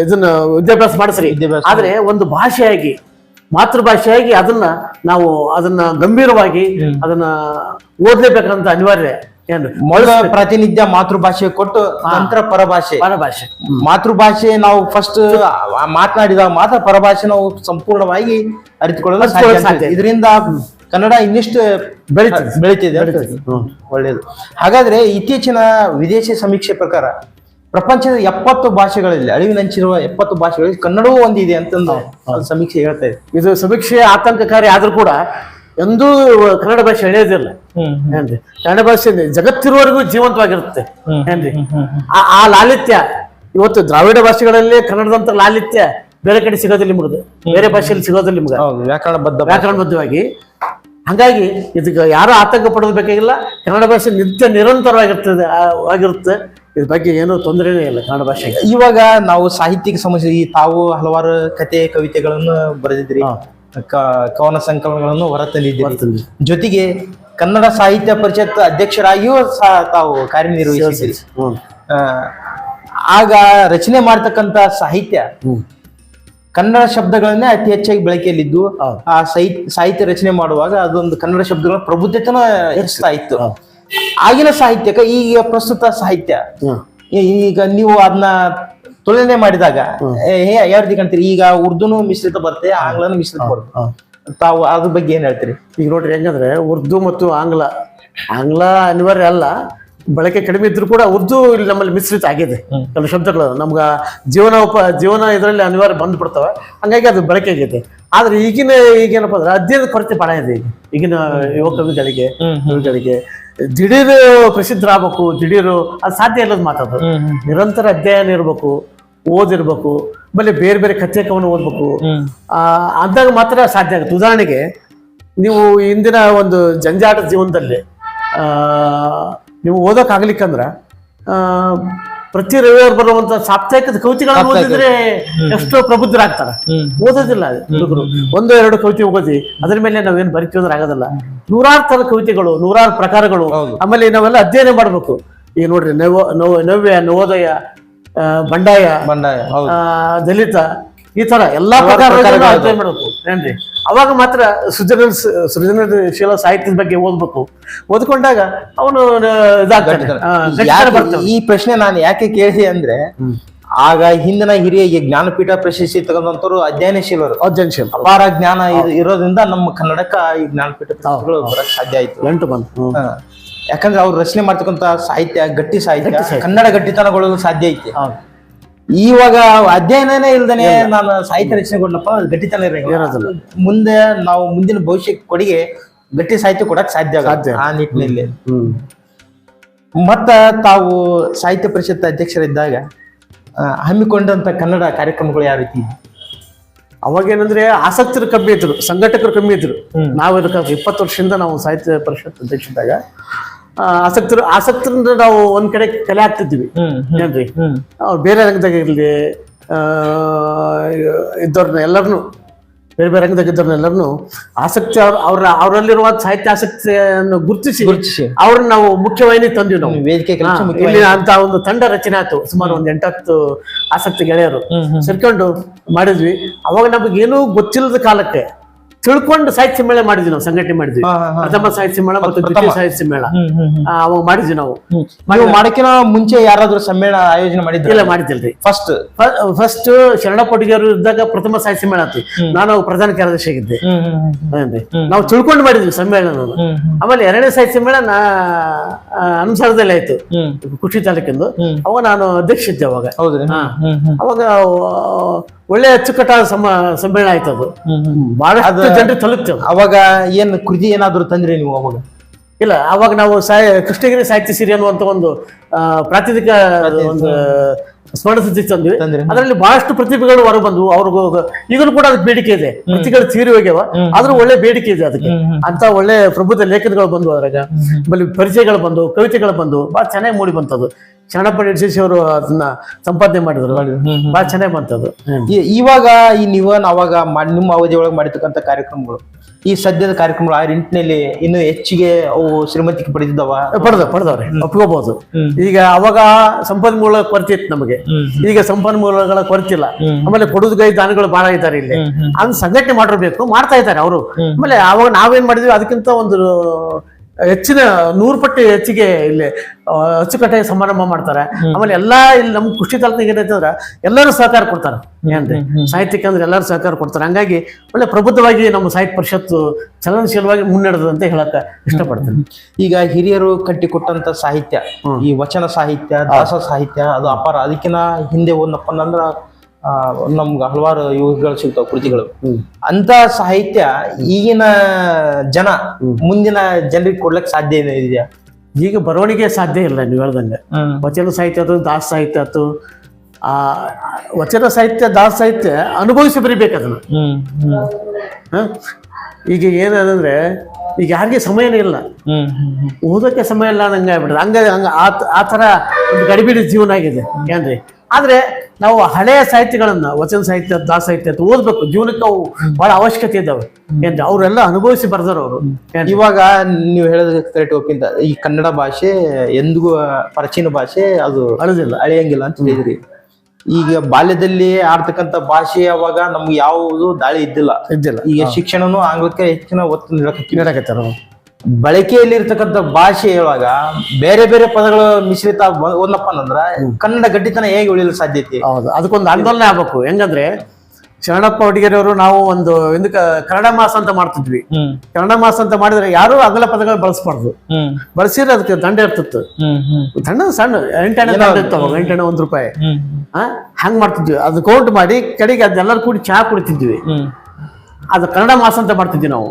ಇದನ್ನ ವಿದ್ಯಾಭ್ಯಾಸ ಮಾಡಿಸ್ರಿ. ಆದ್ರೆ ಒಂದು ಭಾಷೆಯಾಗಿ ಮಾತೃಭಾಷೆಯಾಗಿ ಅದನ್ನ ನಾವು ಅದನ್ನ ಗಂಭೀರವಾಗಿ ಅದನ್ನ ಓದ್ಲೇಬೇಕಂತ ಅನಿವಾರ್ಯ ಏನು? ಮೊದಲ ಪ್ರಾತಿನಿಧ್ಯ ಮಾತೃಭಾಷೆ ಕೊಟ್ಟು ನಂತರ ಪರಭಾಷೆ. ಪರಭಾಷೆ. ಮಾತೃಭಾಷೆ ನಾವು ಫಸ್ಟ್ ಮಾತನಾಡಿದಾಗ ಮಾತ್ರ ಪರಭಾಷೆ ನಾವು ಸಂಪೂರ್ಣವಾಗಿ ಅರಿತುಕೊಳ್ಳಲು ಸಾಧ್ಯ. ಇದರಿಂದ ಕನ್ನಡ ಇನ್ನಿಷ್ಟು ಬೆಳೀತದೆ. ಬೆಳೀತಿದೆ ಒಳ್ಳೇದು. ಹಾಗಾದ್ರೆ ಇತ್ತೀಚಿನ ವಿದೇಶಿ ಸಮೀಕ್ಷೆ ಪ್ರಕಾರ ಪ್ರಪಂಚದ ಎಪ್ಪತ್ತು ಭಾಷೆಗಳಲ್ಲಿ ಅಳಿವಿನಂಚಿರುವ ಎಪ್ಪತ್ತು ಭಾಷೆಗಳಲ್ಲಿ ಕನ್ನಡವೂ ಒಂದಿದೆ ಅಂತಂದು ಸಮೀಕ್ಷೆ ಹೇಳ್ತಾ ಇದೆ. ಇದು ಸಮೀಕ್ಷೆ ಆತಂಕಕಾರಿ ಆದ್ರೂ ಕೂಡ ಎಂದೂ ಕನ್ನಡ ಭಾಷೆ ಎಳೆಯೋದಿಲ್ಲ. ಏನ್ರಿ? ಕನ್ನಡ ಭಾಷೆ ಜಗತ್ತಿರುವವರೆಗೂ ಜೀವಂತವಾಗಿರುತ್ತೆ. ಏನ್ರಿ? ಆ- ಆ ಲಾಲಿತ್ಯ ಇವತ್ತು ದ್ರಾವಿಡ ಭಾಷೆಗಳಲ್ಲಿ ಕನ್ನಡದಂತ ಲಾಲಿತ್ಯ ಬೇರೆ ಕಡೆ ಸಿಗೋದಿಲ್ಲ ನಿಮ್ಗೆ ಬೇರೆ ಭಾಷೆಯಲ್ಲಿ ಸಿಗೋದಿಲ್ಲ ನಿಮ್ಗೆ. ವ್ಯಾಕರಣಬದ್ಧ ವ್ಯಾಕರಣಬದ್ಧವಾಗಿ. ಹಾಗಾಗಿ ಇದಕ್ಕೆ ಯಾರು ಆತಂಕ ಪಡೋದು ಬೇಕಾಗಿಲ್ಲ. ಕನ್ನಡ ಭಾಷೆ ನಿತ್ಯ ನಿರಂತರವಾಗಿರ್ತದೆ ಆಗಿರುತ್ತೆ. ಇದ್ರ ಬಗ್ಗೆ ಏನೂ ತೊಂದರೆನೇ ಇಲ್ಲ ಕನ್ನಡ ಭಾಷೆಗೆ. ಇವಾಗ ನಾವು ಸಾಹಿತ್ಯಕ್ಕೆ ಸಂಬಂಧಿಸಿದ ಈ ತಾವು ಹಲವಾರು ಕತೆ ಕವಿತೆಗಳನ್ನು ಬರೆದಿದ್ರಿ ಕ- ಕವನ ಸಂಕಲನಗಳನ್ನು ಹೊರತಂದಿದ್ದೀರಿ. ಜೊತೆಗೆ ಕನ್ನಡ ಸಾಹಿತ್ಯ ಪರಿಷತ್ ಅಧ್ಯಕ್ಷರಾಗಿಯೂ ಸಹ ತಾವು ಕಾರ್ಯನಿರ್ವಹಿಸಿದ್ದೀರಿ. ಆ, ಆಗ ರಚನೆ ಮಾಡ್ತಕ್ಕಂತ ಸಾಹಿತ್ಯ ಕನ್ನಡ ಶಬ್ದಗಳನ್ನೇ ಅತಿ ಹೆಚ್ಚಾಗಿ ಬಳಕೆಯಲ್ಲಿದ್ದು ಹೌದು. ಆ ಸಾಹಿತ್ಯ ಸಾಹಿತ್ಯ ರಚನೆ ಮಾಡುವಾಗ ಅದೊಂದು ಕನ್ನಡ ಶಬ್ದಗಳ ಪ್ರಬುದ್ಧತೆನ ಹೆಚ್ಚುತ್ತಾ ಇತ್ತು. ಆಗಿನ ಸಾಹಿತ್ಯಕ್ಕೆ ಈಗ ಪ್ರಸ್ತುತ ಸಾಹಿತ್ಯ. ಈಗ ನೀವು ಅದನ್ನ ತುಲನೆ ಮಾಡಿದಾಗ ಯಾವ ರೀತಿ ಕಾಣ್ತೀರಿ? ಈಗ ಉರ್ದುನು ಮಿಶ್ರಿತ ಬರುತ್ತೆ ಆಂಗ್ಲನು ಮಿಶ್ರಿತ ಬರುತ್ತೆ. ತಾವು ಅದ್ರ ಬಗ್ಗೆ ಏನ್ ಹೇಳ್ತೀರಿ? ಈಗ ನೋಡ್ರಿ ಹೆಂಗಂದ್ರೆ ಉರ್ದು ಮತ್ತು ಆಂಗ್ಲ. ಆಂಗ್ಲ ಅನಿವಾರ್ಯ ಅಲ್ಲ ಬಳಕೆ ಕಡಿಮೆ ಇದ್ರೂ ಕೂಡ ಉರ್ದು ಇಲ್ಲಿ ನಮ್ಮಲ್ಲಿ ಮಿಶ್ರಿತ ಆಗಿದೆ. ಕೆಲವು ಶಬ್ದಗಳು ನಮ್ಗ ಜೀವನ ಉಪ ಜೀವನ ಇದರಲ್ಲಿ ಅನಿವಾರ್ಯ ಬಂದ್ಬಿಡ್ತವೆ ಹಂಗಾಗಿ ಅದು ಬಳಕೆ ಆಗಿದೆ. ಆದ್ರೆ ಈಗಿನ ಈಗೇನಪ್ಪ ಅಂದ್ರೆ ಅಧ್ಯಯನದ ಕೊರತೆ ಬಹಳ ಇದೆ ಈಗ. ಈಗಿನ ಯುವಕರುಗಳಿಗೆ ದಿಢೀರ್ ಪ್ರಸಿದ್ಧರಾಗಬೇಕು ದಿಢೀರು ಅದು ಸಾಧ್ಯ ಇಲ್ಲದ ಮಾತದು ನಿರಂತರ ಅಧ್ಯಯನ ಇರಬೇಕು ಓದಿರ್ಬೇಕು ಆಮೇಲೆ ಬೇರೆ ಬೇರೆ ಕಥೆಕವನ್ನು ಕವನ ಓದ್ಬೇಕು ಆ, ಅಂದಾಗ ಮಾತ್ರ ಸಾಧ್ಯ ಆಗುತ್ತೆ. ಉದಾಹರಣೆಗೆ ನೀವು ಇಂದಿನ ಒಂದು ಜಂಜಾಟ ಜೀವನದಲ್ಲಿ ಆ, ನೀವು ಓದೋಕ್ಕಾಗ್ಲಿಕ್ಕಂದ್ರ ಆ, ಪ್ರತಿ ರವಿವಾರ ಬರುವಂತ ಸಾಪ್ತಾಹಿಕದ ಕವಿತೆಗಳನ್ನು ಓದಿದ್ರೆ ಎಷ್ಟೋ ಪ್ರಬುದ್ಧರಾಗ್ತಾರೆ. ಓದೋದಿಲ್ಲ ಹುಡುಗರು. ಒಂದು ಎರಡು ಕವಿತೆ ಓದಿ ಅದ್ರ ಮೇಲೆ ನಾವೇನು ಬರಿತೀವಿ ಅಂದ್ರೆ ಆಗೋದಿಲ್ಲ. ನೂರಾರು ತರ ಕವಿತೆಗಳು ನೂರಾರು ಪ್ರಕಾರಗಳು. ಆಮೇಲೆ ನಾವೆಲ್ಲ ಅಧ್ಯಯನ ಮಾಡ್ಬೇಕು. ಈಗ ನೋಡ್ರಿ ನವ ನವ ನವ್ಯ ನವೋದಯ ಬಂಡಾಯ ಬಂಡಾಯ ದಲಿತ ಈ ತರ ಎಲ್ಲಾ ಪ್ರಕಾರಗಳನ್ನು ಅಧ್ಯಯನ ಮಾಡಬೇಕು. ಏನ್ರಿ? ಅವಾಗ ಮಾತ್ರ ಸೃಜನ ಸೃಜನಶೀಲ ಸಾಹಿತ್ಯದ ಬಗ್ಗೆ ಓದ್ಬೇಕು. ಓದ್ಕೊಂಡಾಗ ಅವನು ಇದಾಗ್ತಾನೆ. ಈ ಪ್ರಶ್ನೆ ನಾನು ಯಾಕೆ ಕೇಳಿದೆ ಅಂದ್ರೆ ಆಗ ಹಿಂದಿನ ಹಿರಿಯ ಈ ಜ್ಞಾನಪೀಠ ಪ್ರಶಸ್ತಿ ತಗೊಂಡಂತವ್ರು ಅಧ್ಯಯನಶೀಲರು. ಅಧ್ಯಯನಶೀಲ. ಅಪಾರ ಜ್ಞಾನ ಇರ್- ಇರೋದ್ರಿಂದ ನಮ್ಮ ಕನ್ನಡಕ್ಕ ಈ ಜ್ಞಾನಪೀಠ ಪ್ರಶಸ್ತಿಗಳು ಬರಕ್ ಸಾಧ್ಯ ಆಯ್ತು. ಎಂಟು ಬಂತು. ಯಾಕಂದ್ರೆ ಅವ್ರು ರಚನೆ ಮಾಡ್ತಕ್ಕಂತ ಸಾಹಿತ್ಯ ಗಟ್ಟಿ ಸಾಹಿತ್ಯ ಕನ್ನಡ ಗಟ್ಟಿತನಗೊಳ್ಳಲು ಸಾಧ್ಯ ಐತಿ. ಇವಾಗ ಅಧ್ಯಯನನೇ ಇಲ್ದೇನೆ ನಾನು ಸಾಹಿತ್ಯ ರಚನೆ ಕೊಡ್ಲಪ್ಪ ಗಟ್ಟಿತನ. ಇರೋದಿಲ್ಲ. ಮುಂದೆ ನಾವು ಮುಂದಿನ ಭವಿಷ್ಯಕ್ಕೆ ಕೊಡುಗೆ ಗಟ್ಟಿ ಸಾಹಿತ್ಯ ಕೊಡಕ್ ಸಾಧ್ಯ. ಆ ನಿಟ್ಟಿನಲ್ಲಿ ಮತ್ತ ತಾವು ಸಾಹಿತ್ಯ ಪರಿಷತ್ ಅಧ್ಯಕ್ಷರಿದ್ದಾಗ ಹಮ್ಮಿಕೊಂಡಂತ ಕನ್ನಡ ಕಾರ್ಯಕ್ರಮಗಳು ಯಾವ ರೀತಿ ಅವಾಗ ಏನಂದ್ರೆ ಆಸಕ್ತರು ಕಮ್ಮಿ ಇದ್ರು ಸಂಘಟಕರು ಕಮ್ಮಿ ಇದ್ರು ನಾವು ಇದಕ್ಕೆ ಇಪ್ಪತ್ತು ವರ್ಷದಿಂದ ನಾವು ಸಾಹಿತ್ಯ ಪರಿಷತ್ ಅಧ್ಯಕ್ಷದಾಗ ಆಸಕ್ತರು ಆಸಕ್ತರಿಂದ ನಾವು ಒಂದ್ ಕಡೆ ಕಲೆ ಹಾಕ್ತಿದ್ವಿ. ಏನ್ರಿ? ಅವ್ರು ಬೇರೆ ರಂಗದಾಗ ಇರಲಿ ಇದ್ದವ್ರನ್ನ ಎಲ್ಲರನ್ನು ಬೇರೆ ಬೇರೆ ರಂಗದಾಗ ಇದ್ದವ್ರನ್ನ ಎಲ್ಲರನ್ನು ಆಸಕ್ತಿ ಅವ್ರ ಅವ್ರ ಅವರಲ್ಲಿರುವ ಸಾಹಿತ್ಯ ಆಸಕ್ತಿಯನ್ನು ಗುರುತಿಸಿ ಗುರುತಿಸಿ. ಅವ್ರನ್ನ ನಾವು ಮುಖ್ಯವಾಹಿನಿ ತಂದ್ವಿ ನಾವು. ವೇದಿಕೆ ಇಲ್ಲಿ ಅಂತ ಒಂದು ತಂಡ ರಚನೆ ಆಯ್ತು. ಸುಮಾರು ಒಂದ್ ಎಂಟತ್ತು ಆಸಕ್ತಿ ಗೆಳೆಯರು ಸೇರ್ಕೊಂಡು ಮಾಡಿದ್ವಿ. ಅವಾಗ ನಮಗೇನು ಗೊತ್ತಿಲ್ಲದ ಕಾಲಕ್ಕೆ ತಿಳ್ಕೊಂಡು ಸಾಹಿತ್ಯ ಸಮ್ಮೇಳನ ಮಾಡಿದ್ವಿ ನಾವು ಸಂಘಟನೆ ಮಾಡಿದ್ವಿ. ಪ್ರಥಮ ಸಾಹಿತ್ಯ ಸಮ್ಮೇಳನ ಮತ್ತು. ದ್ವಿತೀಯ ಸಾಹಿತ್ಯ ಹ್ಮ್ ಅವಾಗ ಮಾಡಿದ್ವಿ ನಾವು. ನೀವು ಮಾಡಕ್ಕಿನ ಮುಂಚೆ ಯಾರಾದ್ರೂ ಸಮ್ಮೇಳನ ಆಯೋಜನೆ ಮಾಡಿದ್ರು? ಇಲ್ಲ ಮಾಡಿದ್ದಿಲ್ರಿ ಫಸ್ಟ್ ಫಸ್ಟ್ ಶರಣ ಕೊಟ್ಟಿಗೆಯವರು ಇದ್ದಾಗ ಪ್ರಥಮ ಸಾಹಿತ್ಯ ಸಮ್ಮೇಳನ ಆಯ್ತು ನಾನು ಪ್ರಧಾನ ಕಾರ್ಯದರ್ಶಿ ಆಗಿದ್ದೆ ನಾವು ತಿಳ್ಕೊಂಡು ಮಾಡಿದ್ವಿ ಸಮ್ಮೇಳನ ಆಮೇಲೆ ಎರಡನೇ ಸಾಹಿತ್ಯ ಸಮ್ಮೇಳನ ಅನುಸಾರದಲ್ಲಿ ಆಯ್ತು. ಕೃಷಿ ತಾಲೂಕಿಂದು. ಅವಾಗ ನಾನು ಅಧ್ಯಕ್ಷ ಇದ್ದೆ ಅವಾಗ. ಅವಾಗ ಒಳ್ಳೆ ಅಚ್ಚುಕಟ್ಟಾದ ಸಮ ಸಮ್ಮೇಳನ ಆಯ್ತು ಅದು. ಬಹಳಷ್ಟು ಜನರಿಗೆ ತಲುಪ್ತೇವೆ. ಅವಾಗ ಏನ್ ಕೃತಿ ಏನಾದ್ರು ತಂದ್ರಿ ನೀವು ಅವಾಗ? ಇಲ್ಲ ಅವಾಗ ನಾವು ಸಾಹಿ ಕೃಷ್ಣಗಿರಿ ಸಾಹಿತ್ಯ ಸಿರಿ ಅನ್ನುವಂತ ಒಂದು ಆ, ಪ್ರಾತಿನಿಧಿಕ ಒಂದು ಸ್ಮರಣ ಸುದ್ದಿ ತಂದ್ವಿ. ತಂದ್ರಿ. ಅದರಲ್ಲಿ ಬಹಳಷ್ಟು ಪ್ರತಿಭೆಗಳು ಹೊರ ಬಂದವು. ಅವ್ರಿಗೂ ಈಗಲೂ ಕೂಡ ಅದಕ್ಕೆ ಬೇಡಿಕೆ ಇದೆ. ಕೃತಿಗಳು ತೀರಿ ಹೋಗ್ಯಾವ. ಆದ್ರೂ ಒಳ್ಳೆ ಬೇಡಿಕೆ ಇದೆ ಅದಕ್ಕೆ. ಅಂತ ಒಳ್ಳೆ ಪ್ರಬುದ್ಧ ಲೇಖನಗಳು ಬಂದು ಅದ್ರಾಗ. ಆಮೇಲೆ ಪರಿಚಯಗಳು ಬಂದು ಕವಿತೆಗಳು ಬಂದು ಬಹಳ ಚೆನ್ನಾಗಿ ಮೂಡಿ ಬಂತದು. ಶರಣಪ್ಪ ಎಡ್ಸಿಸಿ ಅವರು ಅದನ್ನ ಸಂಪಾದನೆ ಮಾಡಿದ್ರು. ಬಹಳ ಚೆನ್ನಾಗಿ ಬಂತದು. ಈ- ಇವಾಗ ಈ ನೀವು ಅವಾಗ ನಿಮ್ಮ ಅವಧಿ ಒಳಗೆ ಮಾಡಿರ್ತಕ್ಕಂಥ ಕಾರ್ಯಕ್ರಮಗಳು ಈ ಸದ್ಯದ ಕಾರ್ಯಕ್ರಮಗಳು ಆ ನಿಟ್ಟಿನಲ್ಲಿ ಇನ್ನು ಹೆಚ್ಚಿಗೆ ಅವು ಶ್ರೀಮಂತಿಕೆ ಪಡೆದಿದ್ದಾವ? ಪಡೆದ ಪಡೆದವ್ರೆ ಒಪ್ಕೋಬಹುದು ಈಗ ಅವಾಗ ಸಂಪನ್ಮೂಲ ಕೊರತೆ ಇತ್ತು ನಮಗೆ ಈಗ ಸಂಪನ್ಮೂಲಗಳ ಕೊರತೆ ಇಲ್ಲ ಆಮೇಲೆ ಕೊಡುಗೈ ದಾನಿಗಳು ಬಹಳ ಇದ್ದಾರೆ ಇಲ್ಲಿ. ಅದನ್ನ ಸಂಘಟನೆ ಮಾಡಿರ್ಬೇಕು ಮಾಡ್ತಾ ಇದ್ದಾರೆ ಅವರು. ಆಮೇಲೆ ಅವಾಗ ನಾವೇನ್ ಮಾಡಿದ್ವಿ ಅದಕ್ಕಿಂತ ಒಂದು ಹೆಚ್ಚಿನ ನೂರು ಪಟ್ಟು ಹೆಚ್ಚಿಗೆ ಇಲ್ಲಿ ಅಚ್ಚುಕಟ್ಟಾಗಿ ಸಮಾರಂಭ ಮಾಡ್ತಾರೆ. ಆಮೇಲೆ ಎಲ್ಲಾ ಇಲ್ಲಿ ನಮ್ ಖುಷಿ ತಾಲೂಕಿಗೆ ಏನೈತೆ ಅಂದ್ರೆ ಎಲ್ಲರೂ ಸಹಕಾರ ಕೊಡ್ತಾರೆ. ಏನ್ರಿ? ಸಾಹಿತ್ಯಕ್ಕೆ ಅಂದ್ರೆ ಎಲ್ಲರೂ ಸಹಕಾರ ಕೊಡ್ತಾರೆ. ಹಂಗಾಗಿ ಒಳ್ಳೆ ಪ್ರಬುದ್ಧವಾಗಿ ನಮ್ಮ ಸಾಹಿತ್ಯ ಪರಿಷತ್ತು ಚಲನಶೀಲವಾಗಿ ಮುನ್ನಡೆದ ಅಂತ ಹೇಳಕ್ ಇಷ್ಟಪಡ್ತೀನಿ. ಈಗ ಹಿರಿಯರು ಕಟ್ಟಿಕೊಟ್ಟಂತ ಸಾಹಿತ್ಯ ಈ ವಚನ ಸಾಹಿತ್ಯ ದಾಸ ಸಾಹಿತ್ಯ ಅದು ಅಪಾರ. ಅದಕ್ಕಿಂತ ಹಿಂದೆ ಒಂದಪ್ಪ ಅಂದ್ರ ನಮ್ಗೆ ಹಲವಾರು ಇವುಗಳು ಸಿಗ್ತಾವ ಕೃತಿಗಳು. ಅಂತ ಸಾಹಿತ್ಯ ಈಗಿನ ಜನ ಮುಂದಿನ ಜನರಿಗೆ ಕೊಡ್ಲಿಕ್ಕೆ ಸಾಧ್ಯ ಏನು ಇದೆಯಾ? ಈಗ ಬರವಣಿಗೆ ಸಾಧ್ಯ ಇಲ್ಲ ನೀವು ಹೇಳ್ದಂಗೆ. ವಚನ ಸಾಹಿತ್ಯ ಆಯ್ತು ದಾಸ ಸಾಹಿತ್ಯ ಆಯ್ತು ಆ ವಚನ ಸಾಹಿತ್ಯ ದಾಸ ಸಾಹಿತ್ಯ ಅನುಭವಿಸಿ ಬರಿಬೇಕು ಅದನ್ನು. ಹ್ಮ್ ಹ್ಮ್. ಹ? ಈಗ ಏನಂದ್ರೆ ಈಗ ಯಾರಿಗೆ ಸಮಯನೇ ಇಲ್ಲ. ಹ್ಮ್ ಹ್ಮ್ ಓದೋಕೆ ಸಮಯ ಇಲ್ಲ ನಂಗೆ ಆಗ್ಬಿಟ್ರೆ ಹಂಗ ಹಂಗ ಆ ಥರ ಒಂದು ಗಡಿಬಿಡಿ ಜೀವನ ಆಗಿದೆ ಏನ್ರಿ? ಆದ್ರೆ ನಾವು ಹಳೆಯ ಸಾಹಿತ್ಯಗಳನ್ನ ವಚನ ಸಾಹಿತ್ಯ ದಾಸ ಸಾಹಿತ್ಯ ಅಂತ ಓದ್ಬೇಕು. ಜೀವನಕ್ಕೆ ಅವು ಬಹಳ ಅವಶ್ಯಕತೆ ಇದ್ದಾವೆ. ಏನ್ರಿ? ಅವರೆಲ್ಲ ಅನುಭವಿಸಿ ಬರ್ದಾರ ಅವರು. ಇವಾಗ ನೀವು ಕರೆಕ್ಟ್ ಒಪ್ಪಿಂದ ಈ ಕನ್ನಡ ಭಾಷೆ ಎಂದಿಗೂ ಪ್ರಾಚೀನ ಭಾಷೆ ಅದು ಅಳದಿಲ್ಲ. ಅಳಿಯಂಗಿಲ್ಲ ಅಂತ ಹೇಳಿದ್ರಿ. ಈಗ ಬಾಲ್ಯದಲ್ಲಿ ಆಡ್ತಕ್ಕಂಥ ಭಾಷೆ ಅವಾಗ ನಮ್ಗೆ ಯಾವುದು ದಾಳಿ ಇದ್ದಿಲ್ಲ. ಇದ್ದಿಲ್ಲ. ಈಗ ಶಿಕ್ಷಣನು ಆಂಗ್ಲಕ್ಕೆ ಹೆಚ್ಚಿನ ಒತ್ತು ನೀಡಕ್ಕೆ ನೀಡಕತ್ತಾರ ಅವ್ರು. ಬಳಕೆಯಲ್ಲಿ ಇರ್ತಕ್ಕಂಥ ಭಾಷೆ ಇವಾಗ ಬೇರೆ ಬೇರೆ ಪದಗಳು ಮಿಶ್ರಿತ ಒಂದಪ್ಪ ಅಂದ್ರ ಕನ್ನಡ ಗಟ್ಟಿತನ ಹೇಗೆ ಉಳಿಯಲು ಸಾಧ್ಯತೆ ಹೌದು ಅದಕ್ಕೊಂದು ಆಂದೋಲನ ಆಗ್ಬೇಕು. ಹೆಂಗಂದ್ರೆ ಶರಣಪ್ಪ ಹುಡುಗಿಯರವರು ನಾವು ಒಂದು ಎಂದು ಕನ್ನಡ ಮಾಸ ಅಂತ ಮಾಡ್ತಿದ್ವಿ. ಕನ್ನಡ ಮಾಸ ಅಂತ ಮಾಡಿದ್ರೆ ಯಾರು ಅಗಲ ಪದಗಳು ಬಳಸಬಾರ್ದು. ಬಳಸಿದ್ರೆ ಅದಕ್ಕೆ ದಂಡ ಇರ್ತಿತ್ತು. ಹ್ಮ್ ಸಣ್ಣ ಸಣ್ಣ ಎಂಟೆಣ್ಣೆ ದಂಡ ಇತ್ತು ಅವಾಗ ಎಂಟೆಣ್ಣೆ ಒಂದ್ ರೂಪಾಯಿ. ಹಂಗ್ ಮಾಡ್ತಿದ್ವಿ. ಅದು ಕೌಂಟ್ ಮಾಡಿ ಕಡೆಗೆ ಅದೆಲ್ಲರೂ ಕೂಡಿ ಚಹಾ ಕುಡಿತಿದ್ವಿ. ಅದು ಕನ್ನಡ ಮಾಸ ಅಂತ ಮಾಡ್ತಿದ್ವಿ ನಾವು.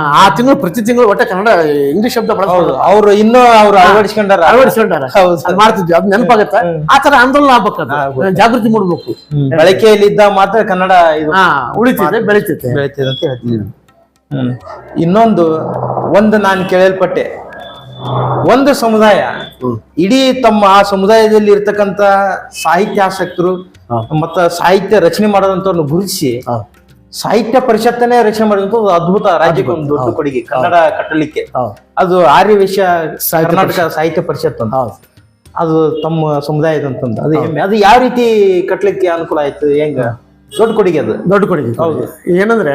ಆ, ತಿಂಗಳು ಪ್ರತಿ ತಿಂಗಳು ಒಟ್ಟೆ ಕನ್ನಡ ಇಂಗ್ಲಿಷ್ ಶಬ್ದ ಬಳಸ್ತಾರೆ ಅವರು ಇನ್ನೂ ಅವ್ರು ಅಳವಡಿಸ್ಕೊಂಡಾರ? ಅಳವಡಿಸ್ಕೊಂಡಾರ. ಅದು ಮಾಡ್ತಿದ್ವಿ ಅದು ನೆನಪಾಗತ್ತ. ಆ ತರ ಆಂದೋಲನ ಆಗ್ಬೇಕು ಜಾಗೃತಿ ಮೂಡ್ಬೇಕು. ಬಳಕೆಯಲ್ಲಿದ್ದ ಮಾತ್ರ ಕನ್ನಡ ಉಳಿತಿದೆ ಬೆಳಿತೈತೆ ಬೆಳಿತದೆ. ಅಂತ ಹೇಳ್ತೀನಿ. ಇನ್ನೊಂದು ಒಂದು ನಾನು ಕೇಳಲ್ಪಟ್ಟೆ. ಒಂದು ಸಮುದಾಯ ಇಡೀ ತಮ್ಮ ಆ ಸಮುದಾಯದಲ್ಲಿ ಇರ್ತಕ್ಕಂತ ಸಾಹಿತ್ಯಾಸಕ್ತರು ಆಸಕ್ತರು ಮತ್ತ ಸಾಹಿತ್ಯ ರಚನೆ ಮಾಡೋದಂತವ್ರನ್ನ ಗುರುತಿಸಿ ಸಾಹಿತ್ಯ ಪರಿಷತ್ತನೆ ರಚನೆ ಮಾಡಿದಂತ ಒಂದು ಅದ್ಭುತ ರಾಜ್ಯಕ್ಕೆ ಒಂದು ದೊಡ್ಡ ಕೊಡುಗೆ ಕನ್ನಡ ಕಟ್ಟಲಿಕ್ಕೆ. ಅದು ಆರ್ಯವೈಶ್ಯ ಕರ್ನಾಟಕ ಸಾಹಿತ್ಯ ಪರಿಷತ್ ಅಂತ. ಅದು ತಮ್ಮ ಸಮುದಾಯದ ಅದು ಹೆಮ್ಮೆ ಅದು ಯಾವ ರೀತಿ ಕಟ್ಟಲಿಕ್ಕೆ ಅನುಕೂಲ ಆಯ್ತು ಹೆಂಗ? ದೊಡ್ಡ ಕೊಡುಗೆ ಅದು. ದೊಡ್ಡ ಕೊಡುಗೆ. ಏನಂದ್ರೆ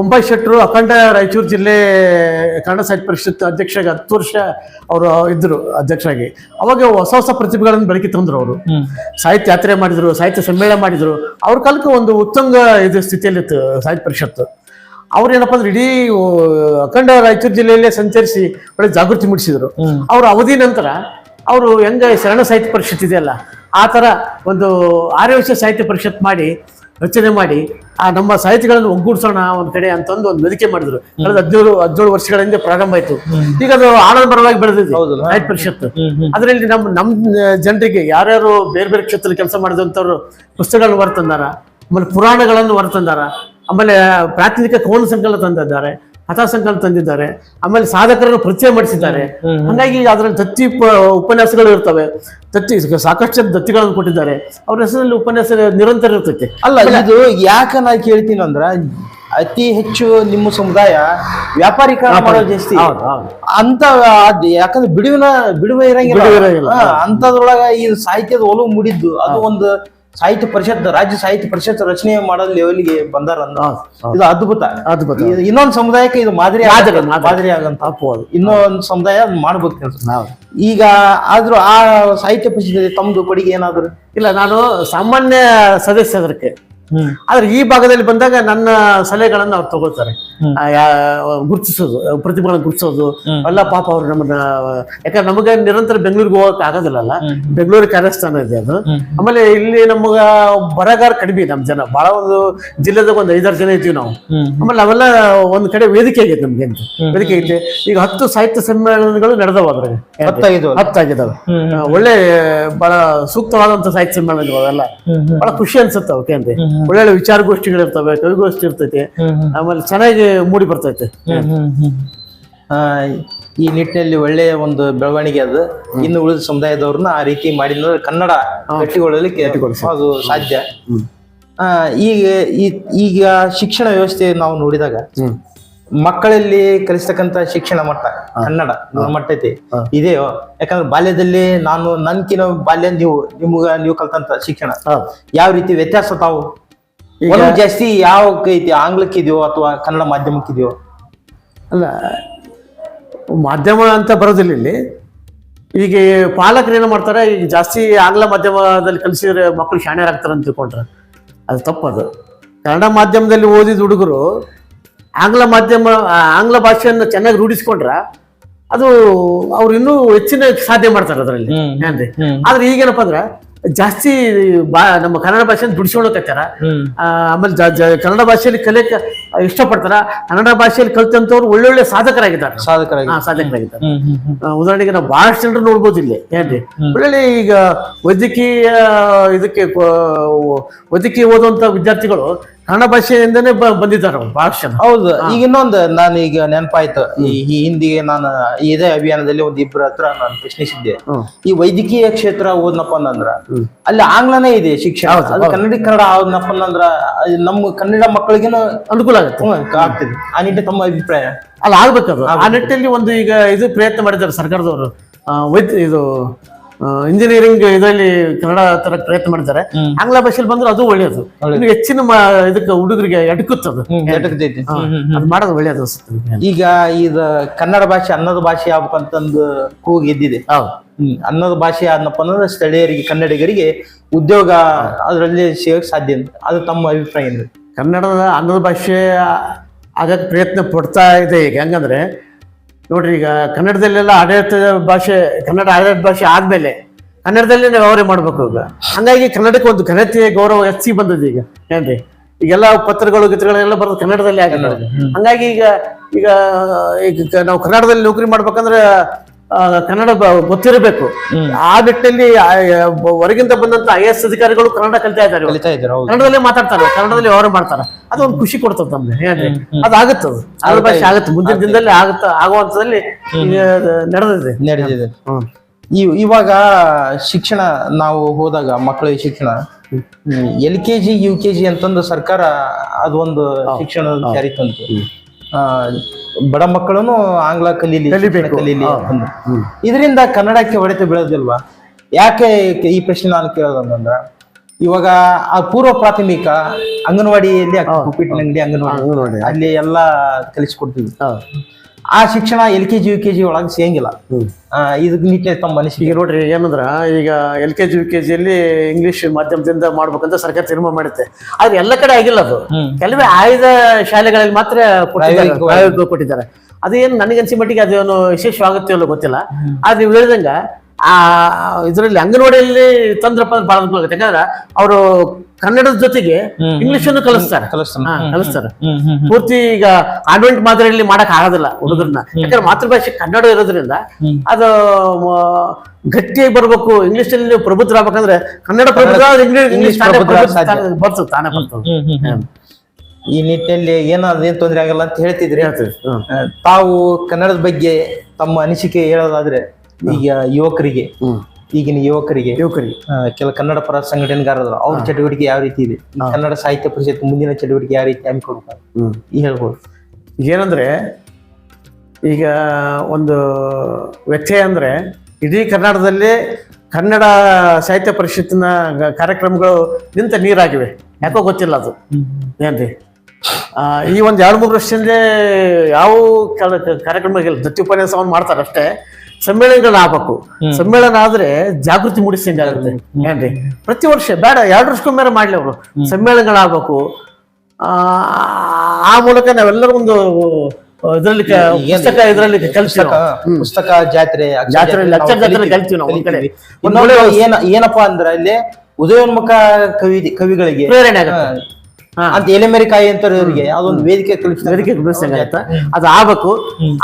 ಒಂಬೈ ಶೆಟ್ರು ಅಖಂಡ ರಾಯಚೂರು ಜಿಲ್ಲೆ ಕನ್ನಡ ಸಾಹಿತ್ಯ ಪರಿಷತ್ ಅಧ್ಯಕ್ಷರಾಗಿ ಹತ್ತು ವರ್ಷ ಅವರು ಇದ್ದರು ಅಧ್ಯಕ್ಷರಾಗಿ. ಅವಾಗ ಹೊಸ ಹೊಸ ಪ್ರತಿಭೆಗಳನ್ನು ಬೆಳಕಿ ತಂದ್ರು ಅವರು. ಸಾಹಿತ್ಯ ಯಾತ್ರೆ ಮಾಡಿದ್ರು ಸಾಹಿತ್ಯ ಸಮ್ಮೇಳನ ಮಾಡಿದ್ರು. ಅವ್ರ ಕಾಲಕ್ಕೆ ಒಂದು ಉತ್ತಂಗ ಇದು ಸ್ಥಿತಿಯಲ್ಲಿತ್ತು ಸಾಹಿತ್ಯ ಪರಿಷತ್ತು ಅವ್ರು ಏನಪ್ಪ ಅಂದ್ರೆ ಇಡೀ ಅಖಂಡ ರಾಯಚೂರು ಜಿಲ್ಲೆಯಲ್ಲೇ ಸಂಚರಿಸಿ ಒಳ್ಳೆ ಜಾಗೃತಿ ಮೂಡಿಸಿದರು. ಅವ್ರ ಅವಧಿ ನಂತರ ಅವರು ಹೆಂಗ ಶರಣ ಸಾಹಿತ್ಯ ಪರಿಷತ್ ಇದೆಯಲ್ಲ ಆ ಥರ ಒಂದು ಆರ್ಯವಶ ಸಾಹಿತ್ಯ ಪರಿಷತ್ ಮಾಡಿ ರಚನೆ ಮಾಡಿ ಆ ನಮ್ಮ ಸಾಹಿತಿಗಳನ್ನು ಒಗ್ಗೂಡಿಸೋಣ ಒಂದ್ ಕಡೆ ಅಂತಂದು ಒಂದು ವೇದಿಕೆ ಮಾಡಿದ್ರು. ಕಳೆದ ಹದಿನೇಳು ಹದಿನೇಳು ವರ್ಷಗಳ ಹಿಂದೆ ಪ್ರಾರಂಭ ಆಯ್ತು. ಈಗ ಅದು ಆಡಂಬರವಾಗಿ ಬೆಳೆದಿದೆ ಹೌದಲ್ಲ? ಸಾಹಿತ್ಯ ಪರಿಷತ್. ಅದರಲ್ಲಿ ನಮ್ಮ ನಮ್ ಜನರಿಗೆ ಯಾರ್ಯಾರು ಬೇರೆ ಬೇರೆ ಕ್ಷೇತ್ರದಲ್ಲಿ ಕೆಲಸ ಮಾಡಿದಂಥವ್ರು ಪುಸ್ತಕಗಳನ್ನು ಹೊರತಂದಾರ ಆಮೇಲೆ ಪುರಾಣಗಳನ್ನು ಹೊರತಂದಾರ ಆಮೇಲೆ ಪ್ರಾಥಮಿಕ ಕೋಣ ಸಂಕಲನ ತಂದಿದ್ದಾರೆ. ಕಥಾ ಸಂಕಲನ ತಂದಿದ್ದಾರೆ. ಆಮೇಲೆ ಸಾಧಕರನ್ನು ಪರಿಚಯ ಮಾಡಿಸಿದ್ದಾರೆ. ಹಾಗಾಗಿ ಅದರಲ್ಲಿ ದತ್ತಿ ಉಪನ್ಯಾಸಗಳು ಇರ್ತವೆ. ದತ್ತಿ ಸಾಕಷ್ಟು ಜನ ದತ್ತಿಗಳನ್ನು ಕೊಟ್ಟಿದ್ದಾರೆ. ಅವ್ರ ಹೆಸರಲ್ಲಿ ಉಪನ್ಯಾಸ ನಿರಂತರ ಇರ್ತೈತೆ. ಅಲ್ಲ ಇದು ಯಾಕೆ ನಾ ಕೇಳ್ತೀನಿ ಅಂದ್ರ ಅತಿ ಹೆಚ್ಚು ನಿಮ್ಮ ಸಮುದಾಯ ವ್ಯಾಪಾರೀಕರಣ ಮಾಡೋದು ಜಾಸ್ತಿ. ಹೌದು ಹೌದು. ಅಂತ ಯಾಕಂದ್ರೆ ಬಿಡುವಿನ ಬಿಡುವೆ ಇರಂಗಿಲ್ಲ. ಅಂತದ್ರೊಳಗ ಈ ಸಾಹಿತ್ಯದ ಒಲವು ಮೂಡಿದ್ದು ಅದು ಒಂದು ಸಾಹಿತ್ಯ ಪರಿಷತ್ ರಾಜ್ಯ ಸಾಹಿತ್ಯ ಪರಿಷತ್ ರಚನೆ ಮಾಡೋ ಲೆವೆಲ್ಗೆ ಬಂದಾರ. ಇದು ಅದ್ಭುತ. ಅದ್ಭುತ. ಇದು ಇನ್ನೊಂದ್ ಸಮುದಾಯಕ್ಕೆ ಇದು ಮಾದರಿ ಮಾದರಿ, ಆಗಂತ- ಇನ್ನೊಂದು ಸಮುದಾಯ ಅದ್ ಮಾಡ್ಬೇಕು ಕೆಲಸ. ಈಗ ಆದ್ರೂ ಆ ಸಾಹಿತ್ಯ ಪರಿಷತ್ ತಮ್ದು ಕೊಡುಗೆ ಏನಾದ್ರು? ಇಲ್ಲ ನಾನು ಸಾಮಾನ್ಯ ಸದಸ್ಯ ಅದಕ್ಕೆ ಆದ್ರೆ ಈ ಭಾಗದಲ್ಲಿ ಬಂದಾಗ ನನ್ನ ಸಲಹೆಗಳನ್ನ ಅವ್ರು ತಗೊಳ್ತಾರೆ. ಗುರುತಿಸೋದು ಪ್ರತಿಭೆಗಳನ್ನ ಗುರುತಿಸೋದು. ಎಲ್ಲ ಪಾಪ ಅವ್ರು ನಮ್ಮನ್ನ ಯಾಕಂದ್ರೆ ನಮಗೆ ನಿರಂತರ ಬೆಂಗಳೂರಿಗೆ ಹೋಗಕ್ ಆಗೋದಿಲ್ಲಲ್ಲ ಬೆಂಗಳೂರು ಕಾರ್ಯಸ್ಥಾನ ಇದೆ ಅದು. ಆಮೇಲೆ ಇಲ್ಲಿ ನಮಗ ಬರಗಾರ ಕಡಿಮೆ ನಮ್ ಜನ. ಬಹಳ ಒಂದು ಜಿಲ್ಲೆದಾಗ ಒಂದು ಐದಾರು ಜನ ಇದ್ದೀವಿ ನಾವು. ಆಮೇಲೆ ನಾವೆಲ್ಲ ಒಂದ್ ಕಡೆ ವೇದಿಕೆ ಆಗೈತೆ ನಮ್ಗೆ ಅಂತ. ವೇದಿಕೆ ಐತೆ ಈಗ ಹತ್ತು ಸಾಹಿತ್ಯ ಸಮ್ಮೇಳನಗಳು ನಡೆದವ ಅದ್ರಾಗ. ಹತ್ತಾಗಿದಾವ ಹತ್ತಾಗಿದ್ದಾವೆ. ಒಳ್ಳೆ ಬಹಳ ಸೂಕ್ತವಾದಂತ ಸಾಹಿತ್ಯ ಸಮ್ಮೇಳನಗಳು ಅವೆಲ್ಲ. ಬಹಳ ಖುಷಿ ಅನ್ಸುತ್ತೆ ಅವಕ್ಕೆ ಅಂತ. ಒಳ್ಳೊಳ್ಳೆ ವಿಚಾರಗೋಷ್ಠಿಗಳಿರ್ತವೆ ಕವಿಗೋಷ್ಠಿ ಇರ್ತೈತಿ. ಆಮೇಲೆ ಚೆನ್ನಾಗಿ ಮೂಡಿ ಬರ್ತೈತೆ. ಆ, ಈ ನಿಟ್ಟಿನಲ್ಲಿ ಒಳ್ಳೆಯ ಒಂದು ಬೆಳವಣಿಗೆ ಅದು. ಇನ್ನು ಉಳಿದ ಸಮುದಾಯದವ್ರನ್ನ ಆ ರೀತಿ ಮಾಡಿದ್ರೆ ಕನ್ನಡ ಗಟ್ಟಿಗೊಳ್ಳಲಿಕ್ಕೆ ಅದು ಸಾಧ್ಯ. ಆ, ಈಗ ಈ- ಈಗ ಶಿಕ್ಷಣ ವ್ಯವಸ್ಥೆ ನಾವು ನೋಡಿದಾಗ ಮಕ್ಕಳಲ್ಲಿ ಕಲಿಸ್ತಕ್ಕಂತ ಶಿಕ್ಷಣ ಮಟ್ಟ ಕನ್ನಡ ಮಟ್ಟ ಐತಿ. ಇದೆಯೋ? ಯಾಕಂದ್ರೆ ಬಾಲ್ಯದಲ್ಲಿ ನಾನು ನನ್ಕಿನ ಬಾಲ್ಯ ನೀವು ನಿಮ್ಗ ನೀವು ಕಲ್ತಂತ ಶಿಕ್ಷಣ. ಯಾವ ರೀತಿ ವ್ಯತ್ಯಾಸ ತಾವು? ಒಲವು ಜಾಸ್ತಿ ಯಾವ ಐತಿ ಆಂಗ್ಲಕ್ಕಿದೆಯೋ ಅಥವಾ ಕನ್ನಡ ಮಾಧ್ಯಮಕ್ಕಿದೆಯೋ? ಅಲ್ಲ ಮಾಧ್ಯಮ ಅಂತ ಬರೋದಿಲ್ಲ ಇಲ್ಲಿ. ಈಗ ಪಾಲಕರು ಏನು ಮಾಡ್ತಾರೆ ಈಗ ಜಾಸ್ತಿ ಆಂಗ್ಲ ಮಾಧ್ಯಮದಲ್ಲಿ ಕಲಿಸಿದ್ರೆ ಮಕ್ಕಳು ಶಾಣ್ಯರಾಗ್ತಾರೆ ಅಂತ ತಿಳ್ಕೊಂಡ್ರೆ. ಅದು ತಪ್ಪದು. ಕನ್ನಡ ಮಾಧ್ಯಮದಲ್ಲಿ ಓದಿದ ಹುಡುಗರು ಆಂಗ್ಲ ಮಾಧ್ಯಮ ಆಂಗ್ಲ ಭಾಷೆಯನ್ನು ಚೆನ್ನಾಗಿ ರೂಢಿಸ್ಕೊಂಡ್ರ ಅದು ಅವ್ರು ಇನ್ನೂ ಹೆಚ್ಚಿನ ಸಾಧ್ಯ ಮಾಡ್ತಾರೆ ಅದರಲ್ಲಿ. ಏನ್ರಿ. ಆದ್ರೆ ಈಗೇನಪ್ಪ ಅಂದ್ರೆ ಜಾಸ್ತಿ ಬಾ ನಮ್ಮ ಕನ್ನಡ ಭಾಷೆನ ಬಿಡಿಸ್ಕೊಳಕತ್ತಾರ ಆ, ಆಮೇಲೆ ಕನ್ನಡ ಭಾಷೆಯಲ್ಲಿ ಕಲಿಯಕ್ಕೆ ಇಷ್ಟಪಡ್ತಾರ? ಕನ್ನಡ ಭಾಷೆಯಲ್ಲಿ ಕಲ್ತಂತವ್ರು ಒಳ್ಳೊಳ್ಳೆ ಸಾಧಕರಾಗಿದ್ದಾರೆ. ಸಾಧಕರಾಗಿದ್ದಾರೆ. ಉದಾಹರಣೆಗೆ ನಾವು ಬಹಳಷ್ಟು ಜನರು ನೋಡ್ಬೋದು ಇಲ್ಲಿ ಏನ್ರಿ? ಒಳ್ಳೊಳ್ಳೆ ಈಗ ವೈದ್ಯಕೀಯ ಇದಕ್ಕೆ ವೈದ್ಯಕೀಯ ಓದುವಂತ ವಿದ್ಯಾರ್ಥಿಗಳು ಕನ್ನಡ ಭಾಷೆಯಿಂದನೇ ಬಂದಿದ್ದಾರೆ ಜನ. ಹೌದು ಈಗ ಇನ್ನೊಂದು ನಾನು ಈಗ ನೆನಪಾಯ್ತು. ಈ ಹಿಂದಿಗೆ ನಾನು ಇದೇ ಅಭಿಯಾನದಲ್ಲಿ ಒಂದ್ ಇಬ್ಬರ ಹತ್ರ ನಾನು ಪ್ರಶ್ನಿಸಿದ್ದೆ. ಈ ವೈದ್ಯಕೀಯ ಕ್ಷೇತ್ರ ಓದ್ನಪ್ಪ ಅಂದ್ರ ಅಲ್ಲಿ ಆಂಗ್ಲನೇ ಇದೆ ಶಿಕ್ಷಣ. ಕನ್ನಡ ಕನ್ನಡಿ ಆದ್ನಪ್ಪ ಅಂದ್ರ ನಮ್ಮ ಕನ್ನಡ ಮಕ್ಕಳಿಗೇನು ಅನುಕೂಲ ಆಗುತ್ತೆ. ಆಗ್ತದೆ. ಆ ನಿಟ್ಟಿನಲ್ಲಿ ತಮ್ಮ ಅಭಿಪ್ರಾಯ. ಅಲ್ಲ ಆಗ್ಬೇಕದು ಆ ನಿಟ್ಟಿನಲ್ಲಿ ಒಂದು ಈಗ ಇದು ಪ್ರಯತ್ನ ಮಾಡಿದ್ದಾರೆ ಸರ್ಕಾರದವರು. ವೈದ್ಯ ಇದು ಇಂಜಿನಿಯರಿಂಗ್ ಇದರಲ್ಲಿ ಕನ್ನಡ ತರ ಪ್ರಯತ್ನ ಮಾಡಿದ್ದಾರೆ. ಆಂಗ್ಲ ಭಾಷೆಯಲ್ಲಿ ಬಂದ್ರೆ ಅದು ಒಳ್ಳೆಯದು ಇನ್ನು ಹೆಚ್ಚಿನ ಇದಕ್ಕೆ ಹುಡುಗರಿಗೆ ಎಟಕತೈತಿ. ಅದು ಮಾಡೋದು ಒಳ್ಳೆಯದು ಅನ್ಸುತ್ತೆ ಈಗ ಇದ ಕನ್ನಡ ಭಾಷೆ ಅನ್ನದ ಭಾಷೆ ಆಗ್ಬೇಕಂತಂದು ಕೂಗಿ ಎದ್ದಿದೆ ಅನ್ನದ ಭಾಷೆ ಆದ್ನಪ್ಪ ಅಂದ್ರೆ ಸ್ಥಳೀಯರಿಗೆ ಕನ್ನಡಿಗರಿಗೆ ಉದ್ಯೋಗ ಅದರಲ್ಲಿ ಸಿಗೋಕೆ ಸಾಧ್ಯ ಅಂತ. ಅದು ತಮ್ಮ ಅಭಿಪ್ರಾಯ ಕನ್ನಡದ ಅನ್ನದ ಭಾಷೆ ಆಗಕ್ಕೆ ಪ್ರಯತ್ನ ಪಡ್ತಾ ಇದೆ ಈಗ. ಹೆಂಗಂದ್ರೆ ನೋಡ್ರಿ ಈಗ ಕನ್ನಡದಲ್ಲೆಲ್ಲ ಆಡಳಿತ ಭಾಷೆ ಕನ್ನಡ ಆಡಳಿತ ಭಾಷೆ ಆದ್ಮೇಲೆ ಕನ್ನಡದಲ್ಲೇ ನಾವು ವ್ಯವಹಾರ ಮಾಡ್ಬೇಕು ಈಗ. ಹಂಗಾಗಿ ಕನ್ನಡಕ್ಕೆ ಒಂದು ಘನತೆ ಗೌರವ ಹೆಚ್ಚಿ ಬಂದದ್ದು ಈಗ. ಏನ್ರಿ? ಈಗೆಲ್ಲ ಪತ್ರಗಳು ಗಿತ್ರಗಳೆಲ್ಲ ಬರೋದು ಕನ್ನಡದಲ್ಲಿ ಆಗಿದೆ ಹಂಗಾಗಿ ಈಗ ಈಗ ಈಗ ನಾವು ಕನ್ನಡದಲ್ಲಿ ನೌಕರಿ ಮಾಡ್ಬೇಕಂದ್ರೆ ಕನ್ನಡ ಗೊತ್ತಿರಬೇಕು. ಆ ನಿಟ್ಟಿನಲ್ಲಿ ಹೊರಗಿಂದ ಬಂದಂತ ಐ ಎಸ್ ಅಧಿಕಾರಿಗಳು ಕನ್ನಡ ಕಲಿತಾ ಇದ್ದಾರೆ ಕನ್ನಡದಲ್ಲೇ ಮಾತಾಡ್ತಾರೆ ಕನ್ನಡದಲ್ಲಿ ವ್ಯವಹಾರ ಮಾಡ್ತಾರೆ. ಅದು ಒಂದು ಖುಷಿ ಕೊಡ್ತದೆ ನಮ್ಗೆ ಹೇಳಿ ಅದು ಆಗುತ್ತೆ ಅದು ಭಾಷೆ ಆಗುತ್ತೆ. ಮುಂದಿನ ದಿನದಲ್ಲಿ ಆಗುತ್ತ ಆಗುವಂತದಲ್ಲಿ ನಡೆದಿದೆ. ನಡೆದಿದೆ. ಇವಾಗ ಶಿಕ್ಷಣ ನಾವು ಹೋದಾಗ ಮಕ್ಕಳಿಗೆ ಶಿಕ್ಷಣ L K G U K G ಅಂತಂದು ಸರ್ಕಾರ ಅದೊಂದು ಶಿಕ್ಷಣ ಜಾರಿ ತಂತು. ಬಡ ಮಕ್ಕಳನ್ನು ಆಂಗ್ಲ ಕಲೀಲಿ ಶಿಕ್ಷಣ ಕಲೀಲಿ ಹಾ. ಇದರಿಂದ ಕನ್ನಡಕ್ಕೆ ಹೊಡೆತ ಬೀಳೋದಿಲ್ವಾ? ಯಾಕೆ ಈ ಪ್ರಶ್ನೆ ನಾನು ಕೇಳೋದಂತಂದ್ರ ಇವಾಗ ಆ ಪೂರ್ವ ಪ್ರಾಥಮಿಕ ಅಂಗನವಾಡಿಯಲ್ಲಿ ಉಪ್ಪಿಟ್ಟಿನ ಅಂಗಡಿ ಅಂಗನವಾಡಿ ಅಂಗನವಾಡಿ. ಅಲ್ಲಿ ಎಲ್ಲಾ ಕಲಿಸ್ಕೊಡ್ತೀವಿ ಆ ಶಿಕ್ಷಣ L K G U K G ಒಳಗೆ ಸಿಗಂಗಿಲ್ಲ. ಇದಕ್ಕೆ ನಿಟ್ಟಿನಲ್ಲಿ ತಮ್ಮ ಮನಸ್ಸಿಗೆ ಈಗ ನೋಡ್ರಿ ಏನಂದ್ರ ಈಗ L K G U K ಜಿಯಲ್ಲಿ ಇಂಗ್ಲಿಷ್ ಮಾಧ್ಯಮದಿಂದ ಮಾಡ್ಬೇಕಂತ ಸರ್ಕಾರ ತೀರ್ಮಾನ ಮಾಡುತ್ತೆ. ಆದ್ರೆ ಎಲ್ಲ ಕಡೆ ಆಗಿಲ್ಲ ಅದು. ಕೆಲವೇ ಆಯ್ದ ಶಾಲೆಗಳಲ್ಲಿ ಮಾತ್ರ ಕೊಟ್ಟಿದ್ದಾರೆ. ಅದೇನು ನನಗನ್ಸಿ ಮಟ್ಟಿಗೆ ಅದೇನು ವಿಶೇಷವಾಗುತ್ತೆ ಅಲ್ಲೋ ಗೊತ್ತಿಲ್ಲ. ಆದ್ರೆ ನೀವು ಹೇಳಿದಂಗ ಆ ಇದರಲ್ಲಿ ಅಂಗನವಾಡಿಯಲ್ಲಿ ತಂದ್ರಪ್ಪ ಅಂದ್ರೆ ಬಹಳ ಅನುಕೂಲ ಆಗುತ್ತೆ. ಯಾಕಂದ್ರೆ ಅವರು ಕನ್ನಡದ ಜೊತೆಗೆ. ಇಂಗ್ಲಿಷ್ ಅನ್ನು ಕಲಿಸ್ತಾರೆ. ಕಲಿಸ್ತಾರೆ. ಪೂರ್ತಿ ಈಗ ಕಾನ್ವೆಂಟ್ ಮಾದರಿಯಲ್ಲಿ ಮಾಡಕ್ ಆಗೋದಿಲ್ಲ ಹುಡುಗರನ್ನ ಯಾಕಂದ್ರೆ ಮಾತೃಭಾಷೆ ಕನ್ನಡ ಇರೋದ್ರಿಂದ. ಅದು ಗಟ್ಟಿಯಾಗಿ ಬರ್ಬೇಕು. ಇಂಗ್ಲಿಷ್ ಅಲ್ಲಿ ಪ್ರಬುದ್ಧರಾಗಬೇಕಂದ್ರೆ ಕನ್ನಡ ಪ್ರಬುದ್ಧ ಇಂಗ್ಲಿಷ್ ಬರ್ತದೆ ತಾನೇ ಬರ್ತದೆ. ಈ ನಿಟ್ಟಿನಲ್ಲಿ ಏನಾದೇನ್ ತೊಂದರೆ ಆಗಲ್ಲ ಅಂತ ಹೇಳ್ತಿದ್ರಿ. ಹೇಳ್ತೀವಿ ತಾವು ಕನ್ನಡದ ಬಗ್ಗೆ ತಮ್ಮ ಅನಿಸಿಕೆ ಹೇಳೋದಾದ್ರೆ ಈಗ ಯುವಕರಿಗೆ ಈಗಿನ ಯುವಕರಿಗೆ ಯುವಕರಿಗೆ. ಕೆಲ ಕನ್ನಡ ಪರ ಸಂಘಟನೆಗಾರರು ಅವ್ರ ಚಟುವಟಿಕೆ ಯಾವ ರೀತಿ ಇದೆ? ಈ ಕನ್ನಡ ಸಾಹಿತ್ಯ ಪರಿಷತ್ ಮುಂದಿನ ಚಟುವಟಿಕೆ ಯಾವ ರೀತಿ ಹಮ್ಮಿಕೊಡ್ಬೇಕು? ಈಗ ಈ ಹೇಳ್ಬೋದು. ಏನಂದ್ರೆ ಈಗ ಒಂದು ವ್ಯತ್ಯಯ ಅಂದ್ರೆ ಇಡೀ ಕರ್ನಾಟಕದಲ್ಲಿ ಕನ್ನಡ ಸಾಹಿತ್ಯ ಪರಿಷತ್ತಿನ ಕಾರ್ಯಕ್ರಮಗಳು ನಿಂತ ನೀರಾಗಿವೆ. ಯಾಕೋ ಗೊತ್ತಿಲ್ಲ ಅದು. ಏನ್ರಿ? ಈ ಒಂದು ಎರಡು ಮೂರು ವರ್ಷದಿಂದ ಯಾವ ಕಾರ್ಯಕ್ರಮ ದತ್ತಿ ಉಪನ್ಯಾಸವನ್ನು ಮಾಡ್ತಾರೆ ಅಷ್ಟೇ. ಸಮ್ಮೇಳನಗಳು ಆಗ್ಬೇಕು ಸಮ್ಮೇಳನ ಆದ್ರೆ ಜಾಗೃತಿ ಮೂಡಿಸಿದಂಗೆ ಆಗುತ್ತೆ. ಏನ್ರಿ? ಪ್ರತಿ ವರ್ಷ ಬೇಡ ಎರಡು ವರ್ಷಕ್ಕೊಮ್ಮೆ ಮಾಡ್ಲಿ ಅವರು. ಸಮ್ಮೇಳನಗಳಾಗ್ಬೇಕು. ಆ ಆ ಮೂಲಕ ನಾವೆಲ್ಲರೂ ಒಂದು ಇದರಲ್ಲಿ ಪುಸ್ತಕ ಇದರಲ್ಲಿ ಕಲಿಸ್ತೀವಿ ಪುಸ್ತಕ ಜಾತ್ರೆ ಜಾತ್ರೆ ನಾವು ಜಾತ್ರೆ ಕಲಿತೀವಿ ನಾವು ಒಂದ್ ಕಡೆ. ಏನಪ್ಪಾ ಅಂದ್ರೆ ಇಲ್ಲಿ ಉದಯೋನ್ಮುಖ ಕವಿ ಕವಿಗಳಿಗೆ ಪ್ರೇರಣೆ ಆಗುತ್ತೆ. ಅಂತ ಎಲೆಮೆರಿಕಾಯಿ ಅಂತವ್ರಿಗೆ ಅದೊಂದು ವೇದಿಕೆ ವೇದಿಕೆ ಬೆಳೆಸಂಗಾಗತ್ತ ಅದು ಆಗ್ಬೇಕು.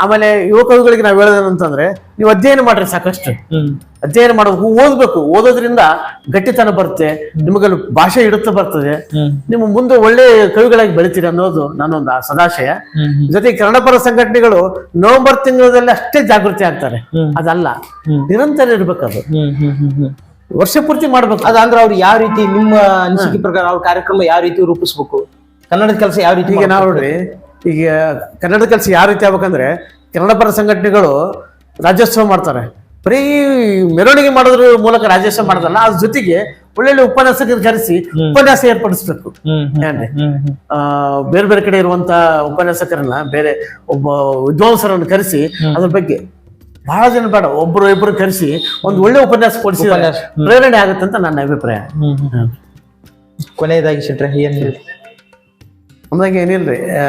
ಆಮೇಲೆ ಯುವಕರುಗಳಿಗೆ ನಾವು ಹೇಳೋದೇನಂತಂದ್ರೆ ನೀವು ಅಧ್ಯಯನ ಮಾಡ್ರಿ ಸಾಕಷ್ಟು. ಅಧ್ಯಯನ ಮಾಡಬೇಕು ಓದ್ಬೇಕು. ಓದೋದ್ರಿಂದ ಗಟ್ಟಿತನ ಬರುತ್ತೆ. ನಿಮಗೆ ಭಾಷೆ ಇಡುತ್ತಾ ಬರ್ತದೆ. ನಿಮ್ಮ ಮುಂದೆ ಒಳ್ಳೆ ಕವಿಗಳಾಗಿ ಬೆಳಿತೀರಿ ಅನ್ನೋದು ನನ್ನೊಂದು ಸದಾಶಯ. ಜೊತೆಗೆ ಕನ್ನಡ ಪರ ಸಂಘಟನೆಗಳು ನವೆಂಬರ್ ತಿಂಗಳಲ್ಲಿ ಅಷ್ಟೇ ಜಾಗೃತಿ ಆಗ್ತಾರೆ. ಅದಲ್ಲ. ನಿರಂತರ ಇರ್ಬೇಕದು. ವರ್ಷ ಪೂರ್ತಿ ಮಾಡ್ಬೇಕು. ಅದಂದ್ರೆ ಅವ್ರು ಯಾವ ರೀತಿ ನಿಮ್ಮ ಅನಿಸಿಕೆ ಪ್ರಕಾರ ಅವ್ರ ಕಾರ್ಯಕ್ರಮ ಯಾವ ರೀತಿ ರೂಪಿಸ್ಬೇಕು? ಕನ್ನಡದ ಕೆಲಸ ಯಾವ ರೀತಿ ಈಗ ನಾವು ನೋಡ್ರಿ ಈಗ ಕನ್ನಡದ ಕೆಲಸ ಯಾವ ರೀತಿ ಆಗ್ಬೇಕಂದ್ರೆ ಕನ್ನಡ ಪರ ಸಂಘಟನೆಗಳು ರಾಜ್ಯೋತ್ಸವ ಮಾಡ್ತಾರೆ. ಬರೀ ಮೆರವಣಿಗೆ ಮಾಡೋದ್ರ ಮೂಲಕ ರಾಜ್ಯೋತ್ಸವ ಮಾಡೋದಲ್ಲ ಅದ್ರ ಜೊತೆಗೆ ಒಳ್ಳೊಳ್ಳೆ ಉಪನ್ಯಾಸಕರ ಕರೆಸಿ ಉಪನ್ಯಾಸ ಏರ್ಪಡಿಸ್ಬೇಕು. ಏನ್ರಿ? ಆ, ಬೇರೆ ಬೇರೆ ಕಡೆ ಇರುವಂತ ಉಪನ್ಯಾಸಕರನ್ನ ಬೇರೆ ಒಬ್ಬ ವಿದ್ವಾಂಸರನ್ನು ಕರೆಸಿ ಅದ್ರ ಬಗ್ಗೆ ಬಹಳ ಜನ ಬೇಡ ಒಬ್ರು ಇಬ್ರು ಕರೆಸಿ ಒಂದು ಒಳ್ಳೆ ಉಪನ್ಯಾಸ ಕೊಡಿಸಿ ಪ್ರೇರಣೆ ಆಗುತ್ತೆ ಅಂತ ನನ್ನ ಅಭಿಪ್ರಾಯ. ಕೊನೆಯದಾಗಿ ಶೆಟ್ರೆ ಏನ್ ಏನಿಲ್ರಿ ಆ,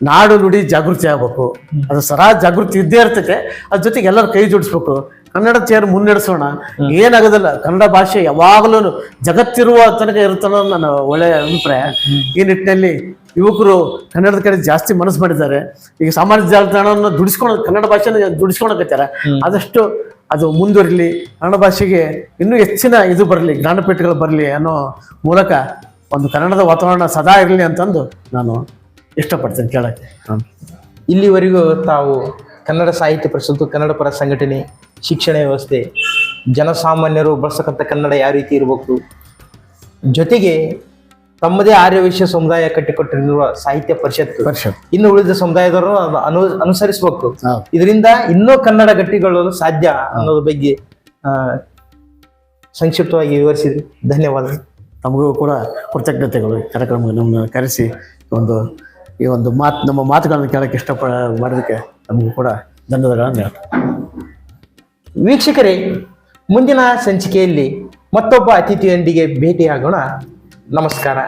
ನಾಡು ನುಡಿ ಜಾಗೃತಿ ಆಗ್ಬೇಕು. ಅದು ಸರ ಜಾಗೃತಿ ಇದ್ದೇ ಇರ್ತೈತೆ. ಅದ್ರ ಜೊತೆಗೆ ಎಲ್ಲರೂ ಕೈ ಜೋಡಿಸ್ಬೇಕು. ಕನ್ನಡ ಚೇರ್ ಮುನ್ನಡೆಸೋಣ. ಏನಾಗೋದಿಲ್ಲ ಕನ್ನಡ ಭಾಷೆ ಯಾವಾಗಲೂ ಜಗತ್ತಿರುವ ತನಕ ಇರುತ್ತಲ್ಲ ನನ್ನ ಒಳ್ಳೆಯ ಅಭಿಪ್ರಾಯ. ಈ ನಿಟ್ಟಿನಲ್ಲಿ ಯುವಕರು ಕನ್ನಡದ ಕಡೆ ಜಾಸ್ತಿ ಮನಸ್ಸು ಮಾಡಿದ್ದಾರೆ. ಈಗ ಸಾಮಾಜಿಕ ಜಾಲತಾಣವನ್ನು ದುಡಿಸ್ಕೊಂಡು ಕನ್ನಡ ಭಾಷೆನ ದುಡಿಸ್ಕೊಳಕತ್ತಾರೆ ಆದಷ್ಟು ಅದು ಮುಂದುವರಿಲಿ ಕನ್ನಡ ಭಾಷೆಗೆ ಇನ್ನೂ ಹೆಚ್ಚಿನ ಇದು ಬರಲಿ ಜ್ಞಾನಪೀಠಗಳು ಬರಲಿ ಅನ್ನೋ ಮೂಲಕ ಒಂದು ಕನ್ನಡದ ವಾತಾವರಣ ಸದಾ ಇರಲಿ ಅಂತಂದು ನಾನು ಇಷ್ಟಪಡ್ತೇನೆ ಕೇಳಕ್ಕೆ. ಇಲ್ಲಿವರೆಗೂ ತಾವು ಕನ್ನಡ ಸಾಹಿತ್ಯ ಪರಿಷತ್ತು ಕನ್ನಡ ಪರ ಸಂಘಟನೆ ಶಿಕ್ಷಣ ವ್ಯವಸ್ಥೆ ಜನಸಾಮಾನ್ಯರು ಬಳಸಕ್ಕಂಥ ಕನ್ನಡ ಯಾವ ರೀತಿ ಇರಬೇಕು? ಜೊತೆಗೆ ತಮ್ಮದೇ ಆರ್ಯವೈಶ್ಯ ಸಮುದಾಯ ಕಟ್ಟಿಕೊಟ್ಟಿರುವ ಸಾಹಿತ್ಯ ಪರಿಷತ್. ಪರಿಷತ್. ಇನ್ನು ಉಳಿದ ಸಮುದಾಯದವರು ಅದ- ಅನು ಅನುಸರಿಸಬೇಕು. ಹೌದು. ಇದರಿಂದ ಇನ್ನೂ ಕನ್ನಡ ಗಟ್ಟಿಗೊಳ್ಳಲು ಸಾಧ್ಯ ಅನ್ನೋದ್ರ ಬಗ್ಗೆ ಆ, ಸಂಕ್ಷಿಪ್ತವಾಗಿ ವಿವರಿಸಿದ್ರಿ. ಧನ್ಯವಾದ ತಮಗೂ ಕೂಡ ಕೃತಜ್ಞತೆಗಳು ಈ ಕಾರ್ಯಕ್ರಮ ನಮ್ಮನ್ನು ಕರೆಸಿ ಒಂದು ಈ ಒಂದು ಮಾತು ನಮ್ಮ ಮಾತುಗಳನ್ನು ಕೇಳಕ್ಕೆ ಇಷ್ಟಪ ಮಾಡೋದಕ್ಕೆ ನಮಗೂ ಕೂಡ ಧನ್ಯವಾದಗಳನ್ನು ಹೇಳ್ತೀನಿ. ವೀಕ್ಷಕರೇ ಮುಂದಿನ ಸಂಚಿಕೆಯಲ್ಲಿ ಮತ್ತೊಬ್ಬ ಅತಿಥಿಯೊಂದಿಗೆ ಭೇಟಿಯಾಗೋಣ. ನಮಸ್ಕಾರ.